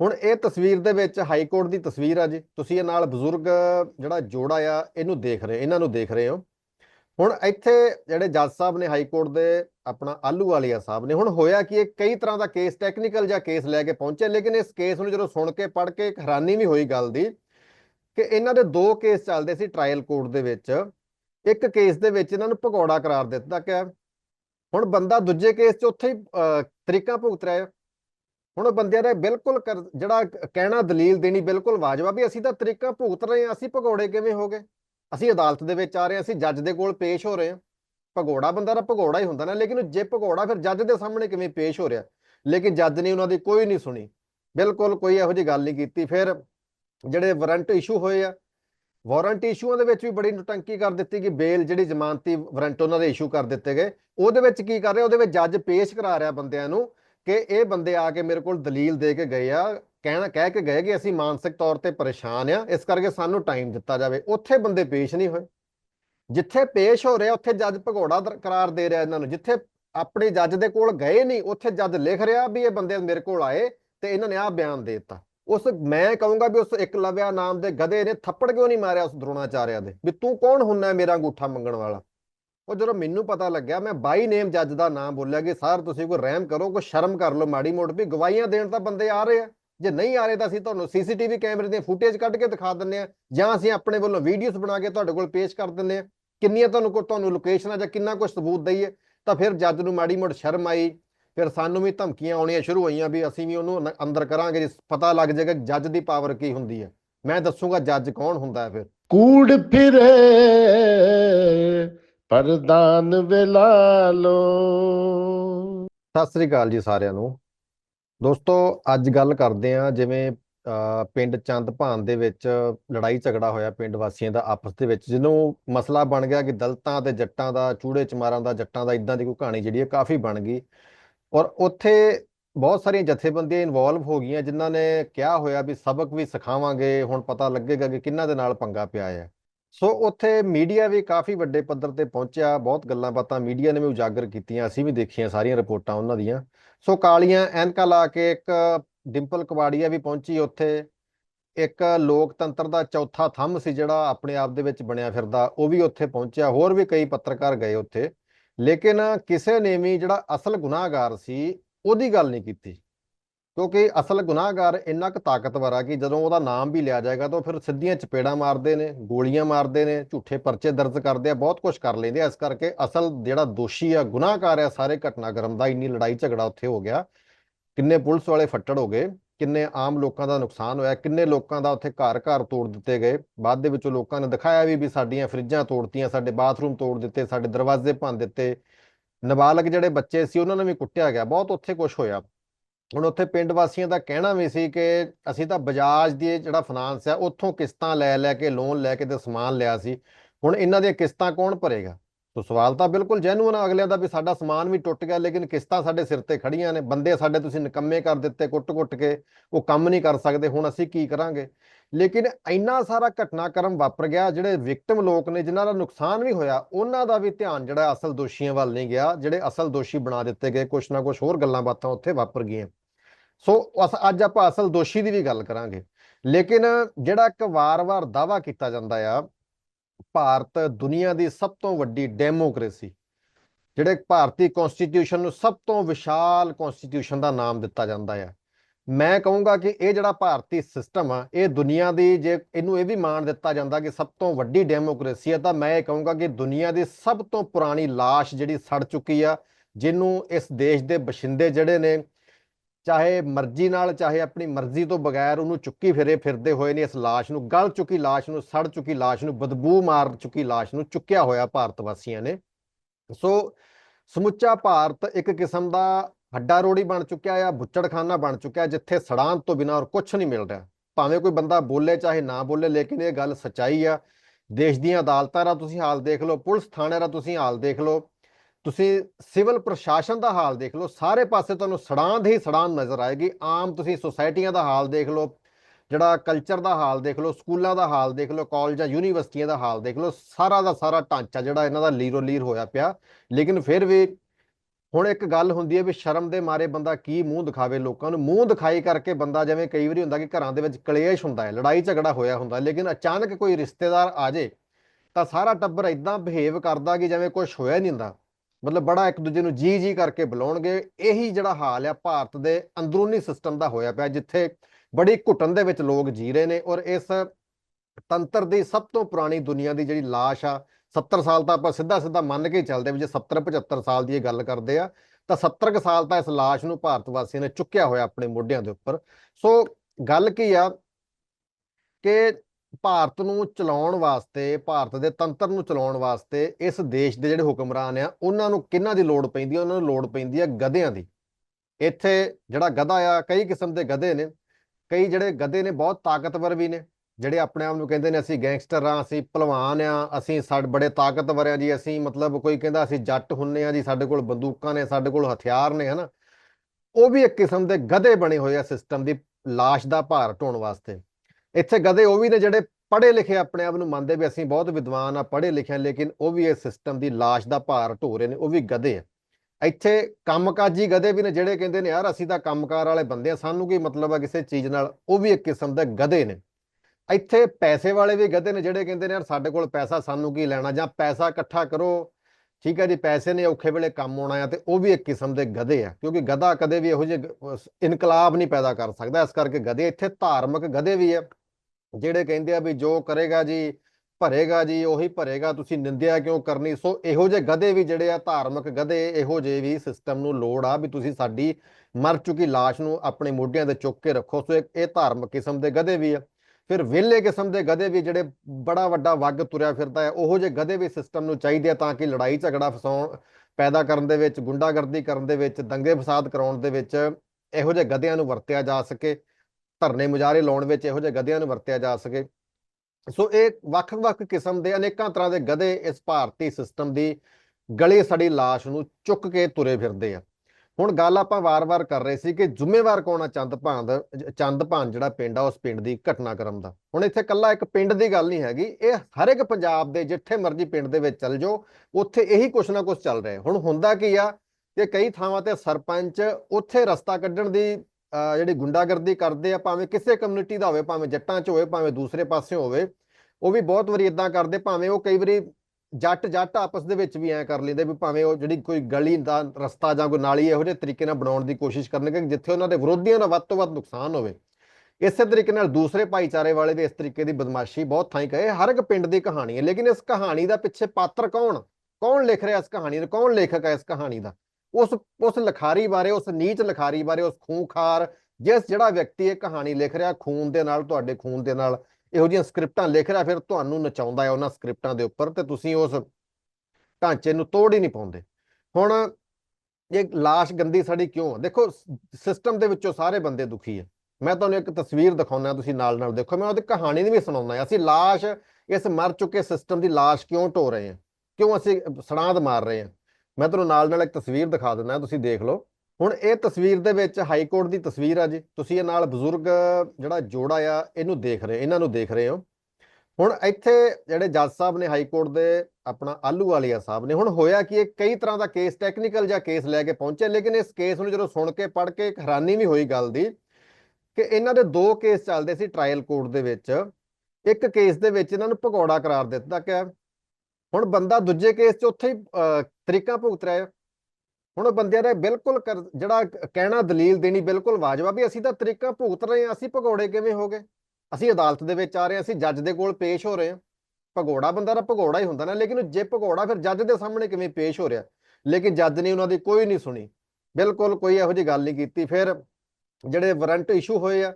ਹੁਣ ਇਹ ਤਸਵੀਰ ਦੇ ਵਿੱਚ ਹਾਈ ਕੋਰਟ ਦੀ ਤਸਵੀਰ ਆ ਜੀ। ਤੁਸੀਂ ਇਹ ਨਾਲ ਬਜ਼ੁਰਗ, ਜਿਹੜਾ ਜੋੜਾ ਆ, ਇਹਨੂੰ ਦੇਖ ਰਹੇ, ਇਹਨਾਂ ਨੂੰ ਦੇਖ ਰਹੇ ਹੋ। ਹੁਣ ਇੱਥੇ ਜਿਹੜੇ ਜੱਜ ਸਾਹਿਬ ਨੇ ਹਾਈ ਕੋਰਟ ਦੇ ਆਪਣਾ ਆਲੂ ਵਾਲੀਆ ਸਾਹਿਬ ਨੇ, ਹੁਣ ਹੋਇਆ ਕਿ ਇਹ ਕਈ ਤਰ੍ਹਾਂ ਦਾ ਕੇਸ, ਟੈਕਨੀਕਲ ਜਾਂ ਕੇਸ ਲੈ ਕੇ ਪਹੁੰਚੇ, ਲੇਕਿਨ ਇਸ ਕੇਸ ਨੂੰ ਜਦੋਂ ਸੁਣ ਕੇ, ਪੜ੍ਹ ਕੇ ਇੱਕ ਹੈਰਾਨੀ ਵੀ ਹੋਈ ਗੱਲ ਦੀ ਕਿ ਇਹਨਾਂ ਦੇ ਦੋ ਕੇਸ ਚੱਲਦੇ ਸੀ ਟ੍ਰਾਇਲ ਕੋਰਟ ਦੇ ਵਿੱਚ। ਇੱਕ ਕੇਸ ਦੇ ਵਿੱਚ ਇਹਨਾਂ ਨੂੰ ਭਗੌੜਾ ਕਰਾਰ ਦਿੱਤਾ ਗਿਆ। ਹੁਣ ਬੰਦਾ ਦੂਜੇ ਕੇਸ 'ਚ ਉੱਥੇ ਹੀ ਤਰੀਕਾ ਭੁਗਤ ਰਿਹਾ ਹੁਣ ਬੰਦਿਆਂ ਦਾ ਬਿਲਕੁਲ ਕਰ- ਜਿਹੜਾ ਕਹਿਣਾ ਦਲੀਲ ਦੇਣੀ ਬਿਲਕੁਲ ਵਾਜਬ ਵੀ ਅਸੀਂ ਤਾਂ ਤਰੀਕਾ ਭੁਗਤ ਰਹੇ ਹਾਂ, ਅਸੀਂ ਭਗੌੜੇ ਕਿਵੇਂ ਹੋ ਗਏ? ਅਸੀਂ ਅਦਾਲਤ ਦੇ ਵਿੱਚ ਆ ਰਹੇ ਹਾਂ, ਅਸੀਂ ਜੱਜ ਦੇ ਕੋਲ ਪੇਸ਼ ਹੋ ਰਹੇ ਹਾਂ। ਭਗੌੜਾ ਬੰਦਾ ਦਾ ਭਗੌੜਾ ਹੀ ਹੁੰਦਾ ਨਾ, ਲੇਕਿਨ ਜੇ ਭਗੌੜਾ ਫਿਰ ਜੱਜ ਦੇ ਸਾਹਮਣੇ ਕਿਵੇਂ ਪੇਸ਼ ਹੋ ਰਿਹਾ? ਲੇਕਿਨ ਜੱਜ ਨੇ ਉਹਨਾਂ ਦੀ ਕੋਈ ਨਹੀਂ ਸੁਣੀ। ਬਿਲਕੁਲ ਕੋਈ ਇਹੋ ਜਿਹੀ ਗੱਲ ਨਹੀਂ ਕੀਤੀ। ਫਿਰ ਜਿਹੜੇ ਵਾਰੰਟ ਇਸ਼ੂ ਹੋਏ ਆ, ਵਾਰੰਟ ਇਸ਼ੂਆਂ ਦੇ ਵਿੱਚ ਵੀ ਬੜੀ ਨੁਟੰਕੀ ਕਰ ਦਿੱਤੀ ਕਿ ਬੇਲ ਜਿਹੜੀ ਜ਼ਮਾਨਤੀ ਵਾਰੰਟ ਉਹਨਾਂ ਦੇ ਇਸ਼ੂ ਕਰ ਦਿੱਤੇ ਗਏ। ਉਹਦੇ ਵਿੱਚ ਕੀ ਕਰ ਰਿਹਾ? ਉਹਦੇ ਵਿੱਚ ਜੱਜ ਪੇਸ਼ ਕਰਾ ਰਿਹਾ ਬੰਦਿਆਂ ਨੂੰ ਕਿ ਇਹ ਬੰਦੇ ਆ ਕੇ ਮੇਰੇ ਕੋਲ ਦਲੀਲ ਦੇ ਕੇ ਗਏ ਆ, ਕਹਿਣਾ, ਕਹਿ ਕੇ ਗਏ ਕਿ ਅਸੀਂ ਮਾਨਸਿਕ ਤੌਰ ਤੇ ਪਰੇਸ਼ਾਨ ਆ, ਇਸ ਕਰਕੇ ਸਾਨੂੰ ਟਾਈਮ ਦਿੱਤਾ ਜਾਵੇ। ਉੱਥੇ ਬੰਦੇ ਪੇਸ਼ ਨਹੀਂ ਹੋਏ। ਜਿੱਥੇ ਪੇਸ਼ ਹੋ ਰਿਹਾ, ਉੱਥੇ ਜੱਜ ਭਗੌੜਾ ਕਰਾਰ ਦੇ ਰਿਹਾ ਇਹਨਾਂ ਨੂੰ। ਜਿੱਥੇ ਆਪਣੇ ਜੱਜ ਦੇ ਕੋਲ ਗਏ ਨਹੀਂ, ਉੱਥੇ ਜੱਜ ਲਿਖ ਰਿਹਾ ਵੀ ਇਹ ਬੰਦੇ ਮੇਰੇ ਕੋਲ ਆਏ ਤੇ ਇਹਨਾਂ ਨੇ ਆਹ ਬਿਆਨ ਦੇ ਦਿੱਤਾ। ਉਸ, ਮੈਂ ਕਹੂੰਗਾ ਵੀ ਉਸ ਇਕਲਵਿਆ ਨਾਮ ਦੇ ਗਧੇ ਨੇ ਥੱਪੜ ਕਿਉਂ ਨਹੀਂ ਮਾਰਿਆ ਉਸ ਦਰੋਣਾਚਾਰਿਆ ਦੇ? ਵੀ ਤੂੰ ਕੌਣ ਹੁੰਨਾ ਮੇਰਾ ਅੰਗੂਠਾ ਮੰਗਣ ਵਾਲਾ? ਉਹ ਜਦੋਂ ਮੈਨੂੰ ਪਤਾ ਲੱਗਿਆ, ਮੈਂ ਬਾਈ ਨੇਮ ਜੱਜ ਦਾ ਨਾਮ ਬੋਲਿਆ ਕਿ ਸਰ ਤੁਸੀਂ ਕੋਈ ਰਹਿਮ ਕਰੋ, ਕੋਈ ਸ਼ਰਮ ਕਰ ਲਓ ਮਾੜੀ ਮੋਟ ਵੀ, ਗਵਾਹੀਆਂ ਦੇਣ ਤਾਂ ਬੰਦੇ ਆ ਰਹੇ ਆ। ਜੇ ਨਹੀਂ ਆ ਰਹੇ ਤਾਂ ਅਸੀਂ ਤੁਹਾਨੂੰ ਸੀਸੀਟੀਵੀ ਕੈਮਰੇ ਦੀਆਂ ਫੁਟੇਜ ਕੱਢ ਕੇ ਦਿਖਾ ਦਿੰਨੇ ਆ, ਜਾਂ ਅਸੀਂ ਆਪਣੇ ਵੱਲੋਂ ਵੀਡੀਓਜ਼ ਬਣਾ ਕੇ ਤੁਹਾਡੇ ਕੋਲ ਪੇਸ਼ ਕਰ ਦਿੰਨੇ ਆ। ਕਿੰਨੀਆਂ ਤੁਹਾਨੂੰ ਕੋ, ਤੁਹਾਨੂੰ ਲੋਕੇਸ਼ਨਾਂ ਜਾਂ ਕਿੰਨਾ ਕੁਝ ਸਬੂਤ ਦਈਏ, ਤਾਂ ਫਿਰ ਜੱਜ ਨੂੰ ਮਾੜੀ ਮੋਟ ਸ਼ਰਮ ਆਈ। ਫਿਰ ਸਾਨੂੰ ਵੀ ਧਮਕੀਆਂ ਆਉਣੀਆਂ ਸ਼ੁਰੂ ਹੋਈਆਂ ਵੀ ਅਸੀਂ ਵੀ ਉਹਨੂੰ ਅੰਦਰ ਕਰਾਂਗੇ, ਜਿਸ ਪਤਾ ਲੱਗ ਜਾਏਗਾ ਜੱਜ ਦੀ ਪਾਵਰ ਕੀ ਹੁੰਦੀ ਹੈ ਮੈਂ ਦੱਸੂਗਾ ਜੱਜ ਕੌਣ ਹੁੰਦਾ ਹੈ ਫਿਰ। ਕੂੜ ਫਿਰੇ ਪਰਦਾਨ ਵੇਲਾ ਲੋ। ਸਤਿ ਸ੍ਰੀ ਅਕਾਲ ਜੀ ਸਾਰਿਆਂ ਨੂੰ। ਦੋਸਤੋ ਅੱਜ ਗੱਲ ਕਰਦੇ ਹਾਂ ਜਿਵੇਂ ਅਹ, ਪਿੰਡ ਚੰਦਭਾਨ ਦੇ ਵਿੱਚ ਲੜਾਈ ਝਗੜਾ ਹੋਇਆ ਪਿੰਡ ਵਾਸੀਆਂ ਦਾ ਆਪਸ ਦੇ ਵਿੱਚ ਜਿਹਨੂੰ ਮਸਲਾ ਬਣ ਗਿਆ ਕਿ ਦਲਤਾਂ ਤੇ ਜੱਟਾਂ ਦਾ ਚੂੜੇ ਚਮਾਰਾਂ ਦਾ ਜੱਟਾਂ ਦਾ ਇਦਾਂ ਦੀ ਕੋਈ ਕਹਾਣੀ ਜਿਹੜੀ ਹੈ ਕਾਫੀ ਬਣ ਗਈ। ਔਰ ਉੱਥੇ ਬਹੁਤ ਸਾਰੀਆਂ ਜਥੇਬੰਦੀਆਂ ਇਨਵੋਲਵ ਹੋ ਗਈਆਂ ਜਿਨ੍ਹਾਂ ਨੇ ਕਿਹਾ ਹੋਇਆ ਵੀ ਸਬਕ ਵੀ ਸਿਖਾਵਾਂਗੇ ਹੁਣ ਪਤਾ ਲੱਗੇਗਾ ਕਿ ਕਿਹਨਾਂ ਦੇ ਨਾਲ ਪੰਗਾ ਪਿਆ ਹੈ। ਸੋ ਉੱਥੇ ਮੀਡੀਆ ਵੀ ਕਾਫੀ ਵੱਡੇ ਪੱਧਰ ਤੇ ਪਹੁੰਚਿਆ, ਬਹੁਤ ਗੱਲਾਂ ਬਾਤਾਂ ਮੀਡੀਆ ਨੇ ਵੀ ਉਜਾਗਰ ਕੀਤੀਆਂ, ਅਸੀਂ ਵੀ ਦੇਖੀਆਂ ਸਾਰੀਆਂ ਰਿਪੋਰਟਾਂ ਉਹਨਾਂ ਦੀਆਂ। ਸੋ ਕਾਲੀਆਂ ਐਨਕਾਂ ਲਾ ਕੇ ਇੱਕ ਡਿੰਪਲ ਕਵਾੜੀਆ ਵੀ ਪਹੁੰਚੀ ਉੱਥੇ। ਇੱਕ ਲੋਕਤੰਤਰ ਦਾ ਚੌਥਾ ਥੰਮ ਸੀ ਜਿਹੜਾ ਆਪਣੇ ਆਪ ਦੇ ਵਿੱਚ ਬਣਿਆ ਫਿਰਦਾ, ਉਹ ਵੀ ਉੱਥੇ ਪਹੁੰਚਿਆ, ਹੋਰ ਵੀ ਕਈ ਪੱਤਰਕਾਰ ਗਏ ਉੱਥੇ। ਲੇਕਿਨ ਕਿਸੇ ਨੇ ਵੀ ਜਿਹੜਾ ਅਸਲ ਗੁਨਾਹਗਾਰ ਸੀ, ਉਹਦੀ ਗੱਲ ਨਹੀਂ ਕੀਤੀ। ਕਿਉਂਕਿ ਅਸਲ ਗੁਨਾਹਗਾਰ ਇੰਨਾ ਕੁ ਤਾਕਤਵਰ ਆ ਕਿ ਜਦੋਂ ਉਹਦਾ ਨਾਮ ਵੀ ਲਿਆ ਜਾਏਗਾ ਤਾਂ ਉਹ ਫਿਰ ਸਿੱਧੀਆਂ ਚਪੇੜਾਂ ਮਾਰਦੇ ਨੇ, ਗੋਲੀਆਂ ਮਾਰਦੇ ਨੇ, ਝੂਠੇ ਪਰਚੇ ਦਰਜ ਕਰਦੇ ਆ, ਬਹੁਤ ਕੁਝ ਕਰ ਲੈਂਦੇ ਆ। ਇਸ ਕਰਕੇ ਅਸਲ ਜਿਹੜਾ ਦੋਸ਼ੀ ਆ ਗੁਨਾਹਗਾਰ ਆ, ਸਾਰੇ ਘਟਨਾਕ੍ਰਮ ਦਾ ਇੰਨੀ ਲੜਾਈ ਝਗੜਾ ਉੱਥੇ ਹੋ ਗਿਆ। ਕਿੰਨੇ ਪੁਲਿਸ ਵਾਲੇ ਫੱਟੜ ਹੋ ਗਏ, ਕਿੰਨੇ ਆਮ ਲੋਕਾਂ ਦਾ ਨੁਕਸਾਨ ਹੋਇਆ, ਕਿੰਨੇ ਲੋਕਾਂ ਦਾ ਉੱਥੇ ਘਰ ਘਰ ਤੋੜ ਦਿੱਤੇ ਗਏ। ਬਾਅਦ ਦੇ ਵਿੱਚ ਲੋਕਾਂ ਨੇ ਦਿਖਾਇਆ ਵੀ ਵੀ ਸਾਡੀਆਂ ਫਰਿੱਜਾਂ ਤੋੜਤੀਆਂ, ਸਾਡੇ ਬਾਥਰੂਮ ਤੋੜ ਦਿੱਤੇ, ਸਾਡੇ ਦਰਵਾਜ਼ੇ ਭੰਨ ਦਿੱਤੇ। ਨਾਬਾਲਗ ਜਿਹੜੇ ਬੱਚੇ ਸੀ, ਉਹਨਾਂ ਨੂੰ ਵੀ ਕੁੱਟਿਆ ਗਿਆ, ਬਹੁਤ ਉੱਥੇ ਕੁਝ ਹੋਇਆ। ਹੁਣ ਉੱਥੇ ਪਿੰਡ ਵਾਸੀਆਂ ਦਾ ਕਹਿਣਾ ਵੀ ਸੀ ਕਿ ਅਸੀਂ ਤਾਂ ਬਜਾਜ ਦੀ ਜਿਹੜਾ ਫਾਈਨਾਂਸ ਹੈ ਉੱਥੋਂ ਕਿਸ਼ਤਾਂ ਲੈ ਲੈ ਕੇ ਲੋਨ ਲੈ ਕੇ ਤੇ ਸਮਾਨ ਲਿਆ ਸੀ। ਹੁਣ ਇਹਨਾਂ ਦੀਆਂ ਕਿਸ਼ਤਾਂ ਕੌਣ ਭਰੇਗਾ? ਸੋ ਸਵਾਲ ਤਾਂ ਬਿਲਕੁਲ ਜੈਨੂਨ ਅਗਲਿਆਂ ਦਾ ਵੀ ਸਾਡਾ ਸਮਾਨ ਵੀ ਟੁੱਟ ਗਿਆ, ਲੇਕਿਨ ਕਿਸ਼ਤਾਂ ਸਾਡੇ ਸਿਰ ਤੇ ਖੜੀਆਂ ਨੇ। ਬੰਦੇ ਸਾਡੇ ਤੁਸੀਂ ਨਿਕੰਮੇ ਕਰ ਦਿੱਤੇ, ਕੁੱਟ-ਕੁੱਟ ਕੇ, ਉਹ ਕੰਮ ਨਹੀਂ ਕਰ ਸਕਦੇ, ਹੁਣ ਅਸੀਂ ਕੀ ਕਰਾਂਗੇ? ਲੇਕਿਨ ਇੰਨਾ ਸਾਰਾ ਘਟਨਾਕ੍ਰਮ ਵਾਪਰ ਗਿਆ, ਜਿਹੜੇ ਵਿਕਟਮ ਲੋਕ ਨੇ, ਜਿਨ੍ਹਾਂ ਦਾ ਨੁਕਸਾਨ ਵੀ ਹੋਇਆ, ਉਹਨਾਂ ਦਾ ਵੀ ਧਿਆਨ ਜਿਹੜਾ ਅਸਲ ਦੋਸ਼ੀਆਂ ਵੱਲ ਨਹੀਂ ਗਿਆ, ਜਿਹੜੇ ਅਸਲ ਦੋਸ਼ੀ ਬਣਾ ਦਿੱਤੇ ਗਏ, ਕੁਛ ਨਾ ਕੁਛ ਹੋਰ ਗੱਲਾਂ ਬਾਤਾਂ ਉੱਥੇ ਵਾਪਰ ਗਈਆਂ। ਸੋ ਅਸ- ਅੱਜ ਆਪਾਂ ਅਸਲ ਦੋਸ਼ੀ ਦੀ ਵੀ ਗੱਲ ਕਰਾਂਗੇ। ਲੇਕਿਨ ਜਿਹੜਾ ਇੱਕ ਵਾਰ-ਵਾਰ ਦਾਵਾ ਕੀਤਾ ਜਾਂਦਾ ਆ, ਭਾਰਤ ਦੁਨੀਆ ਦੀ ਸਭ ਤੋਂ ਵੱਡੀ ਡੈਮੋਕ੍ਰੇਸੀ, ਜਿਹੜੇ ਭਾਰਤੀ ਕਨਸਟੀਟਿਊਸ਼ਨ ਨੂੰ ਸਭ ਤੋਂ ਵਿਸ਼ਾਲ ਕਨਸਟੀਟਿਊਸ਼ਨ ਦਾ ਨਾਮ ਦਿੱਤਾ ਜਾਂਦਾ ਆ। ਮੈਂ ਕਹੂੰਗਾ ਕਿ ਇਹ ਜਿਹੜਾ ਭਾਰਤੀ ਸਿਸਟਮ ਆ, ਇਹ ਦੁਨੀਆ ਦੀ ਜੇ ਇਹਨੂੰ ਇਹ ਵੀ ਮਾਣ ਦਿੱਤਾ ਜਾਂਦਾ ਕਿ ਸਭ ਤੋਂ ਵੱਡੀ ਡੈਮੋਕ੍ਰੇਸੀ ਹੈ ਤਾਂ ਮੈਂ ਇਹ ਕਹੂੰਗਾ ਕਿ ਦੁਨੀਆ ਦੀ ਸਭ ਤੋਂ ਪੁਰਾਣੀ ਲਾਸ਼ ਜਿਹੜੀ ਸੜ ਚੁੱਕੀ ਆ, ਜਿਹਨੂੰ ਇਸ ਦੇਸ਼ ਦੇ ਬਸ਼ਿੰਦੇ ਜਿਹੜੇ ਨੇ ਚਾਹੇ ਮਰਜ਼ੀ ਨਾਲ, ਚਾਹੇ ਆਪਣੀ ਮਰਜ਼ੀ ਤੋਂ ਬਗੈਰ ਉਹਨੂੰ ਚੁੱਕੀ ਫਿਰੇ, ਫਿਰਦੇ ਹੋਏ ਨੇ ਇਸ ਲਾਸ਼ ਨੂੰ, ਗਲ ਚੁੱਕੀ ਲਾਸ਼ ਨੂੰ, ਸੜ ਚੁੱਕੀ ਲਾਸ਼ ਨੂੰ, ਬਦਬੂ ਮਾਰ ਚੁੱਕੀ ਲਾਸ਼ ਨੂੰ ਚੁੱਕਿਆ ਹੋਇਆ ਭਾਰਤ ਵਾਸੀਆਂ ਨੇ। ਸੋ ਸਮੁੱਚਾ ਭਾਰਤ ਇੱਕ ਕਿਸਮ ਦਾ ਹੱਡਾ ਰੋੜੀ ਬਣ ਚੁੱਕਿਆ ਆ ਬੁੱਚੜਖਾਨਾ ਬਣ ਚੁੱਕਿਆ, ਜਿੱਥੇ ਸੜਾਂ ਤੋਂ ਬਿਨਾਂ ਹੋਰ ਕੁਝ ਨਹੀਂ ਮਿਲ ਰਿਹਾ ਭਾਵੇਂ ਕੋਈ ਬੰਦਾ ਬੋਲੇ ਚਾਹੇ ਨਾ ਬੋਲੇ, ਲੇਕਿਨ ਇਹ ਗੱਲ ਸੱਚਾਈ ਆ। ਦੇਸ਼ ਦੀਆਂ ਅਦਾਲਤਾਂ ਦਾ ਤੁਸੀਂ ਹਾਲ ਦੇਖ ਲਓ, ਪੁਲਿਸ ਥਾਣੇ ਦਾ ਤੁਸੀਂ ਹਾਲ ਦੇਖ ਲਓ। ਤੁਸੀਂ ਸਿਵਲ ਪ੍ਰਸ਼ਾਸਨ ਦਾ ਹਾਲ ਦੇਖ ਲਓ, ਸਾਰੇ ਪਾਸੇ ਤੁਹਾਨੂੰ ਸੜਾਂ ਹੀ ਸੜਾਂ ਨਜ਼ਰ ਆਏਗੀ। ਆਮ ਤੁਸੀਂ ਸੁਸਾਇਟੀਆਂ ਦਾ ਹਾਲ ਦੇਖ ਲਓ, ਜਿਹੜਾ ਕਲਚਰ ਦਾ ਹਾਲ ਦੇਖ ਲਓ, ਸਕੂਲਾਂ ਦਾ ਹਾਲ ਦੇਖ ਲਓ, ਕਾਲਜਾਂ, ਯੂਨੀਵਰਸਿਟੀਆਂ ਦਾ ਹਾਲ ਦੇਖ ਲਓ, ਸਾਰਾ ਦਾ ਸਾਰਾ ਢਾਂਚਾ ਜਿਹੜਾ ਇਹਨਾਂ ਦਾ ਲੀਰੋ ਲੀਰ ਹੋਇਆ ਪਿਆ। ਲੇਕਿਨ ਫਿਰ ਵੀ ਹੁਣ ਇੱਕ ਗੱਲ ਹੁੰਦੀ ਹੈ ਵੀ ਸ਼ਰਮ ਦੇ ਮਾਰੇ ਬੰਦਾ ਕੀ ਮੂੰਹ ਦਿਖਾਵੇ ਲੋਕਾਂ ਨੂੰ। ਮੂੰਹ ਦਿਖਾਈ ਕਰਕੇ ਬੰਦਾ ਜਿਵੇਂ ਕਈ ਵਾਰੀ ਹੁੰਦਾ ਕਿ ਘਰਾਂ ਦੇ ਵਿੱਚ ਕਲੇਸ਼ ਹੁੰਦਾ ਹੈ, ਲੜਾਈ ਝਗੜਾ ਹੋਇਆ ਹੁੰਦਾ ਲੇਕਿਨ ਅਚਾਨਕ ਕੋਈ ਰਿਸ਼ਤੇਦਾਰ ਆ ਜੇ ਤਾਂ ਸਾਰਾ ਟੱਬਰ ਇਦਾਂ ਬਿਹੇਵ ਕਰਦਾ ਕਿ ਜਿਵੇਂ ਕੁਝ ਹੋਇਆ ਨਹੀਂ ਹੁੰਦਾ। ਮਤਲਬ ਬੜਾ ਇੱਕ ਦੂਜੇ ਨੂੰ ਜੀ ਜੀ ਕਰਕੇ ਬੁਲਾਉਣਗੇ। ਇਹੀ ਜਿਹੜਾ ਹਾਲ ਆ, ਭਾਰਤ ਦੇ ਅੰਦਰੂਨੀ ਸਿਸਟਮ ਦਾ ਹੋਇਆ ਪਿਆ, ਜਿੱਥੇ ਬੜੀ ਘੁੱਟਣ ਦੇ ਵਿੱਚ ਲੋਕ ਜੀ ਰਹੇ ਨੇ ਔਰ ਇਸ ਤੰਤਰ ਦੀ ਸਭ ਤੋਂ ਪੁਰਾਣੀ ਦੁਨੀਆ ਦੀ ਜਿਹੜੀ ਲਾਸ਼ ਆ 70 ਸਾਲ ਤਾਂ ਆਪਾਂ ਸਿੱਧਾ ਸਿੱਧਾ ਮੰਨ ਕੇ ਚੱਲਦੇ ਵੀ ਜੇ 70 75 ਸਾਲ ਦੀ ਇਹ ਗੱਲ ਕਰਦੇ ਆ, ਤਾਂ 70 ਕੁ ਸਾਲ ਤਾਂ ਇਸ ਲਾਸ਼ ਨੂੰ ਭਾਰਤ ਵਾਸੀਆਂ ਨੇ ਚੁੱਕਿਆ ਹੋਇਆ ਆਪਣੇ ਮੋਢਿਆਂ ਦੇ ਉੱਪਰ। ਸੋ ਗੱਲ ਕੀ ਆ ਕਿ ਭਾਰਤ ਨੂੰ ਚਲਾਉਣ ਵਾਸਤੇ, ਭਾਰਤ ਦੇ ਤੰਤਰ ਨੂੰ ਚਲਾਉਣ ਵਾਸਤੇ ਇਸ ਦੇਸ਼ ਦੇ ਜਿਹੜੇ ਹੁਕਮਰਾਨ ਆ, ਉਹਨਾਂ ਨੂੰ ਕਿਹਨਾਂ ਦੀ ਲੋੜ ਪੈਂਦੀ ਆ? ਉਹਨਾਂ ਨੂੰ ਲੋੜ ਪੈਂਦੀ ਆ ਗਧਿਆਂ ਦੀ। ਇੱਥੇ ਜਿਹੜਾ ਗਧਾ ਆ, ਕਈ ਕਿਸਮ ਦੇ ਗਧੇ ਨੇ। ਕਈ ਜਿਹੜੇ ਗਧੇ ਨੇ ਬਹੁਤ ਤਾਕਤਵਰ ਵੀ ਨੇ। ਜਿਹੜੇ ਆਪਣੇ ਆਪ ਨੂੰ ਕਹਿੰਦੇ ਨੇ, ਅਸੀਂ ਗੈਂਗਸਟਰ ਆ, ਅਸੀਂ ਪਹਿਲਵਾਨ ਆ, ਅਸੀਂ ਸਾਡ ਬੜੇ ਤਾਕਤਵਰ ਆ ਜੀ, ਅਸੀਂ ਮਤਲਬ ਕੋਈ ਕਹਿੰਦਾ ਅਸੀਂ ਜੱਟ ਹੁੰਨੇ ਆ ਜੀ, ਸਾਡੇ ਕੋਲ ਬੰਦੂਕਾਂ ਨੇ, ਸਾਡੇ ਕੋਲ ਹਥਿਆਰ ਨੇ, ਹਨਾ। ਉਹ ਵੀ ਇੱਕ ਕਿਸਮ ਦੇ ਗਧੇ ਬਣੇ ਹੋਏ ਆ ਸਿਸਟਮ ਦੀ ਲਾਸ਼ ਦਾ ਭਾਰ ਢੋਣ ਵਾਸਤੇ। ਇੱਥੇ ਗਧੇ ਉਹ ਵੀ ਨੇ ਜਿਹੜੇ ਪੜ੍ਹੇ ਲਿਖੇ ਆਪਣੇ ਆਪ ਨੂੰ ਮੰਨਦੇ ਵੀ ਅਸੀਂ ਬਹੁਤ ਵਿਦਵਾਨ ਆ, ਪੜ੍ਹੇ ਲਿਖੇ ਹਾਂ ਲੇਕਿਨ ਉਹ ਵੀ ਇਸ ਸਿਸਟਮ ਦੀ ਲਾਸ਼ ਦਾ ਭਾਰ ਢੋ ਰਹੇ ਨੇ, ਉਹ ਵੀ ਗਧੇ ਆ। ਇੱਥੇ ਕੰਮਕਾਜੀ ਗਧੇ ਵੀ ਨੇ ਜਿਹੜੇ ਕਹਿੰਦੇ ਨੇ, ਯਾਰ ਅਸੀਂ ਤਾਂ ਕੰਮਕਾਰ ਵਾਲੇ ਬੰਦੇ ਆ, ਸਾਨੂੰ ਕੀ ਮਤਲਬ ਆ ਕਿਸੇ ਚੀਜ਼ ਨਾਲ? ਉਹ ਵੀ ਇੱਕ ਕਿਸਮ ਦੇ ਗਧੇ ਨੇ। ਇੱਥੇ ਪੈਸੇ ਵਾਲੇ ਵੀ ਗਧੇ ਨੇ ਜਿਹੜੇ ਕਹਿੰਦੇ ਨੇ, ਯਾਰ ਸਾਡੇ ਕੋਲ ਪੈਸਾ, ਸਾਨੂੰ ਕੀ ਲੈਣਾ? ਜਾਂ ਪੈਸਾ ਇਕੱਠਾ ਕਰੋ ਠੀਕ ਹੈ ਜੀ, ਪੈਸੇ ਨੇ ਔਖੇ ਵੇਲੇ ਕੰਮ ਆਉਣਾ ਆ ਤੇ ਉਹ ਵੀ ਇੱਕ ਕਿਸਮ ਦੇ ਗਧੇ ਆ, ਕਿਉਂਕਿ ਗਧਾ ਕਦੇ ਵੀ ਇਹੋ ਜਿਹੇ ਇਨਕਲਾਬ ਨਹੀਂ ਪੈਦਾ ਕਰ ਸਕਦਾ, ਇਸ ਕਰਕੇ ਗਧੇ ਇੱਥੇ ਧਾਰਮਿਕ ਗਧੇ ਵੀ ਆ, ਜਿਹੜੇ ਕਹਿੰਦੇ ਆ ਵੀ ਜੋ ਕਰੇਗਾ ਜੀ, ਭਰੇਗਾ ਜੀ, ਉਹੀ ਭਰੇਗਾ, ਤੁਸੀਂ ਨਿੰਦਿਆ ਕਿਉਂ ਕਰਨੀ? ਸੋ ਇਹੋ ਜਿਹੇ ਗਧੇ ਵੀ ਜਿਹੜੇ ਆ, ਧਾਰਮਿਕ ਗਧੇ, ਇਹੋ ਜਿਹੇ ਵੀ ਸਿਸਟਮ ਨੂੰ ਲੋੜ ਆ ਵੀ ਤੁਸੀਂ ਸਾਡੀ ਮਰ ਚੁੱਕੀ ਲਾਸ਼ ਨੂੰ ਆਪਣੇ ਮੋਢਿਆਂ ਤੇ ਚੁੱਕ ਕੇ ਰੱਖੋ, ਸੋ ਇਹ ਧਾਰਮਿਕ ਕਿਸਮ ਦੇ ਗਧੇ ਵੀ ਆ। ਫਿਰ ਵਿਹਲੇ ਕਿਸਮ ਦੇ ਗਧੇ ਵੀ ਜਿਹੜੇ ਬੜਾ ਵੱਡਾ ਵੱਗ ਤੁਰਿਆ ਫਿਰਦਾ ਹੈ, ਉਹੋ ਜਿਹੇ ਗਧੇ ਵੀ ਸਿਸਟਮ ਨੂੰ ਚਾਹੀਦੇ ਆ ਤਾਂ ਕਿ ਲੜਾਈ ਝਗੜਾ ਫਸਾਉਣ, ਪੈਦਾ ਕਰਨ ਦੇ ਵਿੱਚ, ਗੁੰਡਾਗਰਦੀ ਕਰਨ ਦੇ ਵਿੱਚ, ਦੰਗੇ ਫਸਾਦ ਕਰਾਉਣ ਦੇ ਵਿੱਚ ਇਹੋ ਜਿਹੇ ਗਧਿਆਂ ਨੂੰ ਵਰਤਿਆ ਜਾ ਸਕੇ, ਧਰਨੇ ਮੁਜ਼ਾਹਰੇ ਲਾਉਣ ਵਿੱਚ ਇਹੋ ਜਿਹੇ ਗਧਿਆਂ ਨੂੰ ਵਰਤਿਆ ਜਾ ਸਕੇ। ਸੋ ਇਹ ਵੱਖ-ਵੱਖ ਕਿਸਮ ਦੇ ਅਨੇਕਾਂ ਤਰ੍ਹਾਂ ਦੇ ਗਧੇ ਇਸ ਭਾਰਤੀ ਸਿਸਟਮ ਦੀ ਗਲੀ ਸੜੀ ਲਾਸ਼ ਨੂੰ ਚੁੱਕ ਕੇ ਤੁਰੇ ਫਿਰਦੇ ਆ। ਹੁਣ ਗੱਲ ਆਪਾਂ ਵਾਰ-ਵਾਰ ਕਰ ਰਹੇ ਸੀ ਕਿ ਜ਼ਿੰਮੇਵਾਰ ਕੌਣ ਆ ਚੰਦਭਾਨ ਦਾ ਚੰਦ ਚੰਦਭਾਨ ਜਿਹੜਾ ਪਿੰਡ ਆ, ਉਸ ਪਿੰਡ ਦੀ ਘਟਨਾਕ੍ਰਮ ਦਾ। ਹੁਣ ਇੱਥੇ ਕੱਲਾ ਇੱਕ ਪਿੰਡ ਦੀ ਗੱਲ ਨਹੀਂ ਹੈਗੀ, ਇਹ ਹਰ ਇੱਕ ਪੰਜਾਬ ਦੇ ਜਿੱਥੇ ਮਰਜ਼ੀ ਪਿੰਡ ਦੇ ਵਿੱਚ ਚੱਲ ਜਾਓ, ਉੱਥੇ ਇਹੀ ਕੁਛ ਨਾ ਕੁਛ ਚੱਲ ਰਿਹਾ ਹੁਣ ਹੁੰਦਾ ਕੀ ਆ ਕਿ ਕਈ ਥਾਵਾਂ ਤੇ ਸਰਪੰਚ ਉੱਥੇ ਰਸਤਾ ਕੱਢਣ ਦੀ ਅਹ ਜਿਹੜੀ ਗੁੰਡਾਗਰਦੀ ਕਰਦੇ ਆ, ਭਾਵੇਂ ਕਿਸੇ ਕਮਿਊਨਿਟੀ ਦਾ ਹੋਵੇ, ਭਾਵੇਂ ਜੱਟਾਂ 'ਚ ਹੋਵੇ, ਭਾਵੇਂ ਦੂਸਰੇ ਪਾਸੇ ਹੋਵੇ, ਉਹ ਵੀ ਬਹੁਤ ਵਾਰੀ ਇਦਾਂ ਕਰਦੇ, ਭਾਵੇਂ ਉਹ ਕਈ ਵਾਰੀ ਜੱਟ ਜੱਟ ਆਪਸ ਦੇ ਵਿੱਚ ਵੀ ਐ ਕਰ ਲੈਂਦੇ ਵੀ ਭਾਵੇਂ ਉਹ ਜਿਹੜੀ ਕੋਈ ਗਲੀ ਦਾ ਰਸਤਾ ਜਾਂ ਕੋਈ ਨਾਲੀ ਇਹੋ ਜਿਹੇ ਤਰੀਕੇ ਨਾਲ ਬਣਾਉਣ ਦੀ ਕੋਸ਼ਿਸ਼ ਕਰਨਗੇ ਜਿੱਥੇ ਉਹਨਾਂ ਦੇ ਵਿਰੋਧੀਆਂ ਦਾ ਵੱਧ ਤੋਂ ਵੱਧ ਨੁਕਸਾਨ ਹੋਵੇ। ਇਸੇ ਤਰੀਕੇ ਨਾਲ ਦੂਸਰੇ ਭਾਈਚਾਰੇ ਵਾਲੇ ਵੀ ਇਸ ਤਰੀਕੇ ਦੀ ਬਦਮਾਸ਼ੀ ਬਹੁਤ ਥਾਈਂ ਕਹੇ। ਹਰ ਇੱਕ ਪਿੰਡ ਦੀ ਕਹਾਣੀ ਹੈ, ਲੇਕਿਨ ਇਸ ਕਹਾਣੀ ਦਾ ਪਿੱਛੇ ਪਾਤਰ ਕੌਣ? ਕੌਣ ਲਿਖ ਰਿਹਾ ਇਸ ਕਹਾਣੀ ਨੂੰ ਕੌਣ ਲੇਖਕ ਹੈ ਇਸ ਕਹਾਣੀ ਦਾ? ਉਸ ਉਸ ਲਿਖਾਰੀ ਬਾਰੇ, ਉਸ ਨੀਚ ਲਿਖਾਰੀ ਬਾਰੇ, ਉਸ ਖੂੰਖਾਰ, ਜਿਸ ਜਿਹੜਾ ਵਿਅਕਤੀ ਇਹ ਕਹਾਣੀ ਲਿਖ ਰਿਹਾ, ਖੂਨ ਦੇ ਨਾਲ, ਤੁਹਾਡੇ ਖੂਨ ਦੇ ਨਾਲ ਇਹੋ ਜਿਹੀਆਂ ਸਕ੍ਰਿਪਟਾਂ ਲਿਖ ਰਿਹਾ, ਫਿਰ ਤੁਹਾਨੂੰ ਨਚਾਉਂਦਾ ਹੈ ਉਹਨਾਂ ਸਕ੍ਰਿਪਟਾਂ ਦੇ ਉੱਪਰ ਤੇ ਤੁਸੀਂ ਉਸ ਢਾਂਚੇ ਨੂੰ ਤੋੜ ਹੀ ਨਹੀਂ ਪਾਉਂਦੇ। ਹੁਣ ਇਹ ਲਾਸ਼ ਗੰਦੀ ਸੜੀ ਕਿਉਂ ਆ? ਦੇਖੋ ਸਿਸਟਮ ਦੇ ਵਿੱਚੋਂ ਸਾਰੇ ਬੰਦੇ ਦੁਖੀ ਆ। ਮੈਂ ਤੁਹਾਨੂੰ ਇੱਕ ਤਸਵੀਰ ਦਿਖਾਉਣਾ ਤੁਸੀਂ ਨਾਲ ਨਾਲ ਦੇਖੋ, ਮੈਂ ਉਹਦੀ ਕਹਾਣੀ ਨਹੀਂ ਵੀ ਸੁਣਾਉਣਾ ਅਸੀਂ ਲਾਸ਼, ਇਸ ਮਰ ਚੁੱਕੇ ਸਿਸਟਮ ਦੀ ਲਾਸ਼ ਕਿਉਂ ਢੋ ਰਹੇ ਹਾਂ? ਕਿਉਂ ਅਸੀਂ ਸੜਾਂਦ ਮਾਰ ਰਹੇ ਹਾਂ? ਮੈਂ ਤੁਹਾਨੂੰ ਨਾਲ ਨਾਲ ਇੱਕ ਤਸਵੀਰ ਦਿਖਾ ਦਿੰਦਾ, ਤੁਸੀਂ ਦੇਖ ਲਓ। ਹੁਣ ਇਹ ਤਸਵੀਰ ਦੇ ਵਿੱਚ ਹਾਈ ਕੋਰਟ ਦੀ ਤਸਵੀਰ ਆ ਜੀ। ਤੁਸੀਂ ਇਹ ਨਾਲ ਬਜ਼ੁਰਗ, ਜਿਹੜਾ ਜੋੜਾ ਆ, ਇਹਨੂੰ ਦੇਖ ਰਹੇ, ਇਹਨਾਂ ਨੂੰ ਦੇਖ ਰਹੇ ਹੋ। ਹੁਣ ਇੱਥੇ ਜਿਹੜੇ ਜੱਜ ਸਾਹਿਬ ਨੇ ਹਾਈ ਕੋਰਟ ਦੇ ਆਪਣਾ ਆਲੂ ਵਾਲੀਆ ਸਾਹਿਬ ਨੇ, ਹੁਣ ਹੋਇਆ ਕਿ ਇਹ ਕਈ ਤਰ੍ਹਾਂ ਦਾ ਕੇਸ, ਟੈਕਨੀਕਲ ਜਾਂ ਕੇਸ ਲੈ ਕੇ ਪਹੁੰਚੇ, ਲੇਕਿਨ ਇਸ ਕੇਸ ਨੂੰ ਜਦੋਂ ਸੁਣ ਕੇ, ਪੜ੍ਹ ਕੇ ਇੱਕ ਹੈਰਾਨੀ ਵੀ ਹੋਈ ਗੱਲ ਦੀ ਕਿ ਇਹਨਾਂ ਦੇ ਦੋ ਕੇਸ ਚੱਲਦੇ ਸੀ ਟ੍ਰਾਇਲ ਕੋਰਟ ਦੇ ਵਿੱਚ। ਇੱਕ ਕੇਸ ਦੇ ਵਿੱਚ ਇਹਨਾਂ ਨੂੰ ਭਗੌੜਾ ਕਰਾਰ ਦਿੱਤਾ ਗਿਆ। ਹੁਣ ਬੰਦਾ ਦੂਜੇ ਕੇਸ 'ਚ ਉੱਥੇ ਹੀ ਤਰੀਕਾ ਭੁਗਤ ਰਿਹਾ ਹੁਣ ਉਹ ਬੰਦਿਆਂ ਦਾ ਬਿਲਕੁਲ ਕਰ- ਜਿਹੜਾ ਕਹਿਣਾ ਦਲੀਲ ਦੇਣੀ ਬਿਲਕੁਲ ਵਾਜਬ ਵੀ ਅਸੀਂ ਤਾਂ ਤਰੀਕਾ ਭੁਗਤ ਰਹੇ ਹਾਂ, ਅਸੀਂ ਭਗੌੜੇ ਕਿਵੇਂ ਹੋ ਗਏ? ਅਸੀਂ ਅਦਾਲਤ ਦੇ ਵਿੱਚ ਆ ਰਹੇ ਹਾਂ, ਅਸੀਂ ਜੱਜ ਦੇ ਕੋਲ ਪੇਸ਼ ਹੋ ਰਹੇ ਹਾਂ। ਭਗੌੜਾ ਬੰਦਾ ਦਾ ਭਗੌੜਾ ਹੀ ਹੁੰਦਾ ਨਾ, ਲੇਕਿਨ ਜੇ ਭਗੌੜਾ ਫਿਰ ਜੱਜ ਦੇ ਸਾਹਮਣੇ ਕਿਵੇਂ ਪੇਸ਼ ਹੋ ਰਿਹਾ? ਲੇਕਿਨ ਜੱਜ ਨੇ ਉਹਨਾਂ ਦੀ ਕੋਈ ਨਹੀਂ ਸੁਣੀ। ਬਿਲਕੁਲ ਕੋਈ ਇਹੋ ਜਿਹੀ ਗੱਲ ਨਹੀਂ ਕੀਤੀ। ਫਿਰ ਜਿਹੜੇ ਵਾਰੰਟ ਇਸ਼ੂ ਹੋਏ ਆ,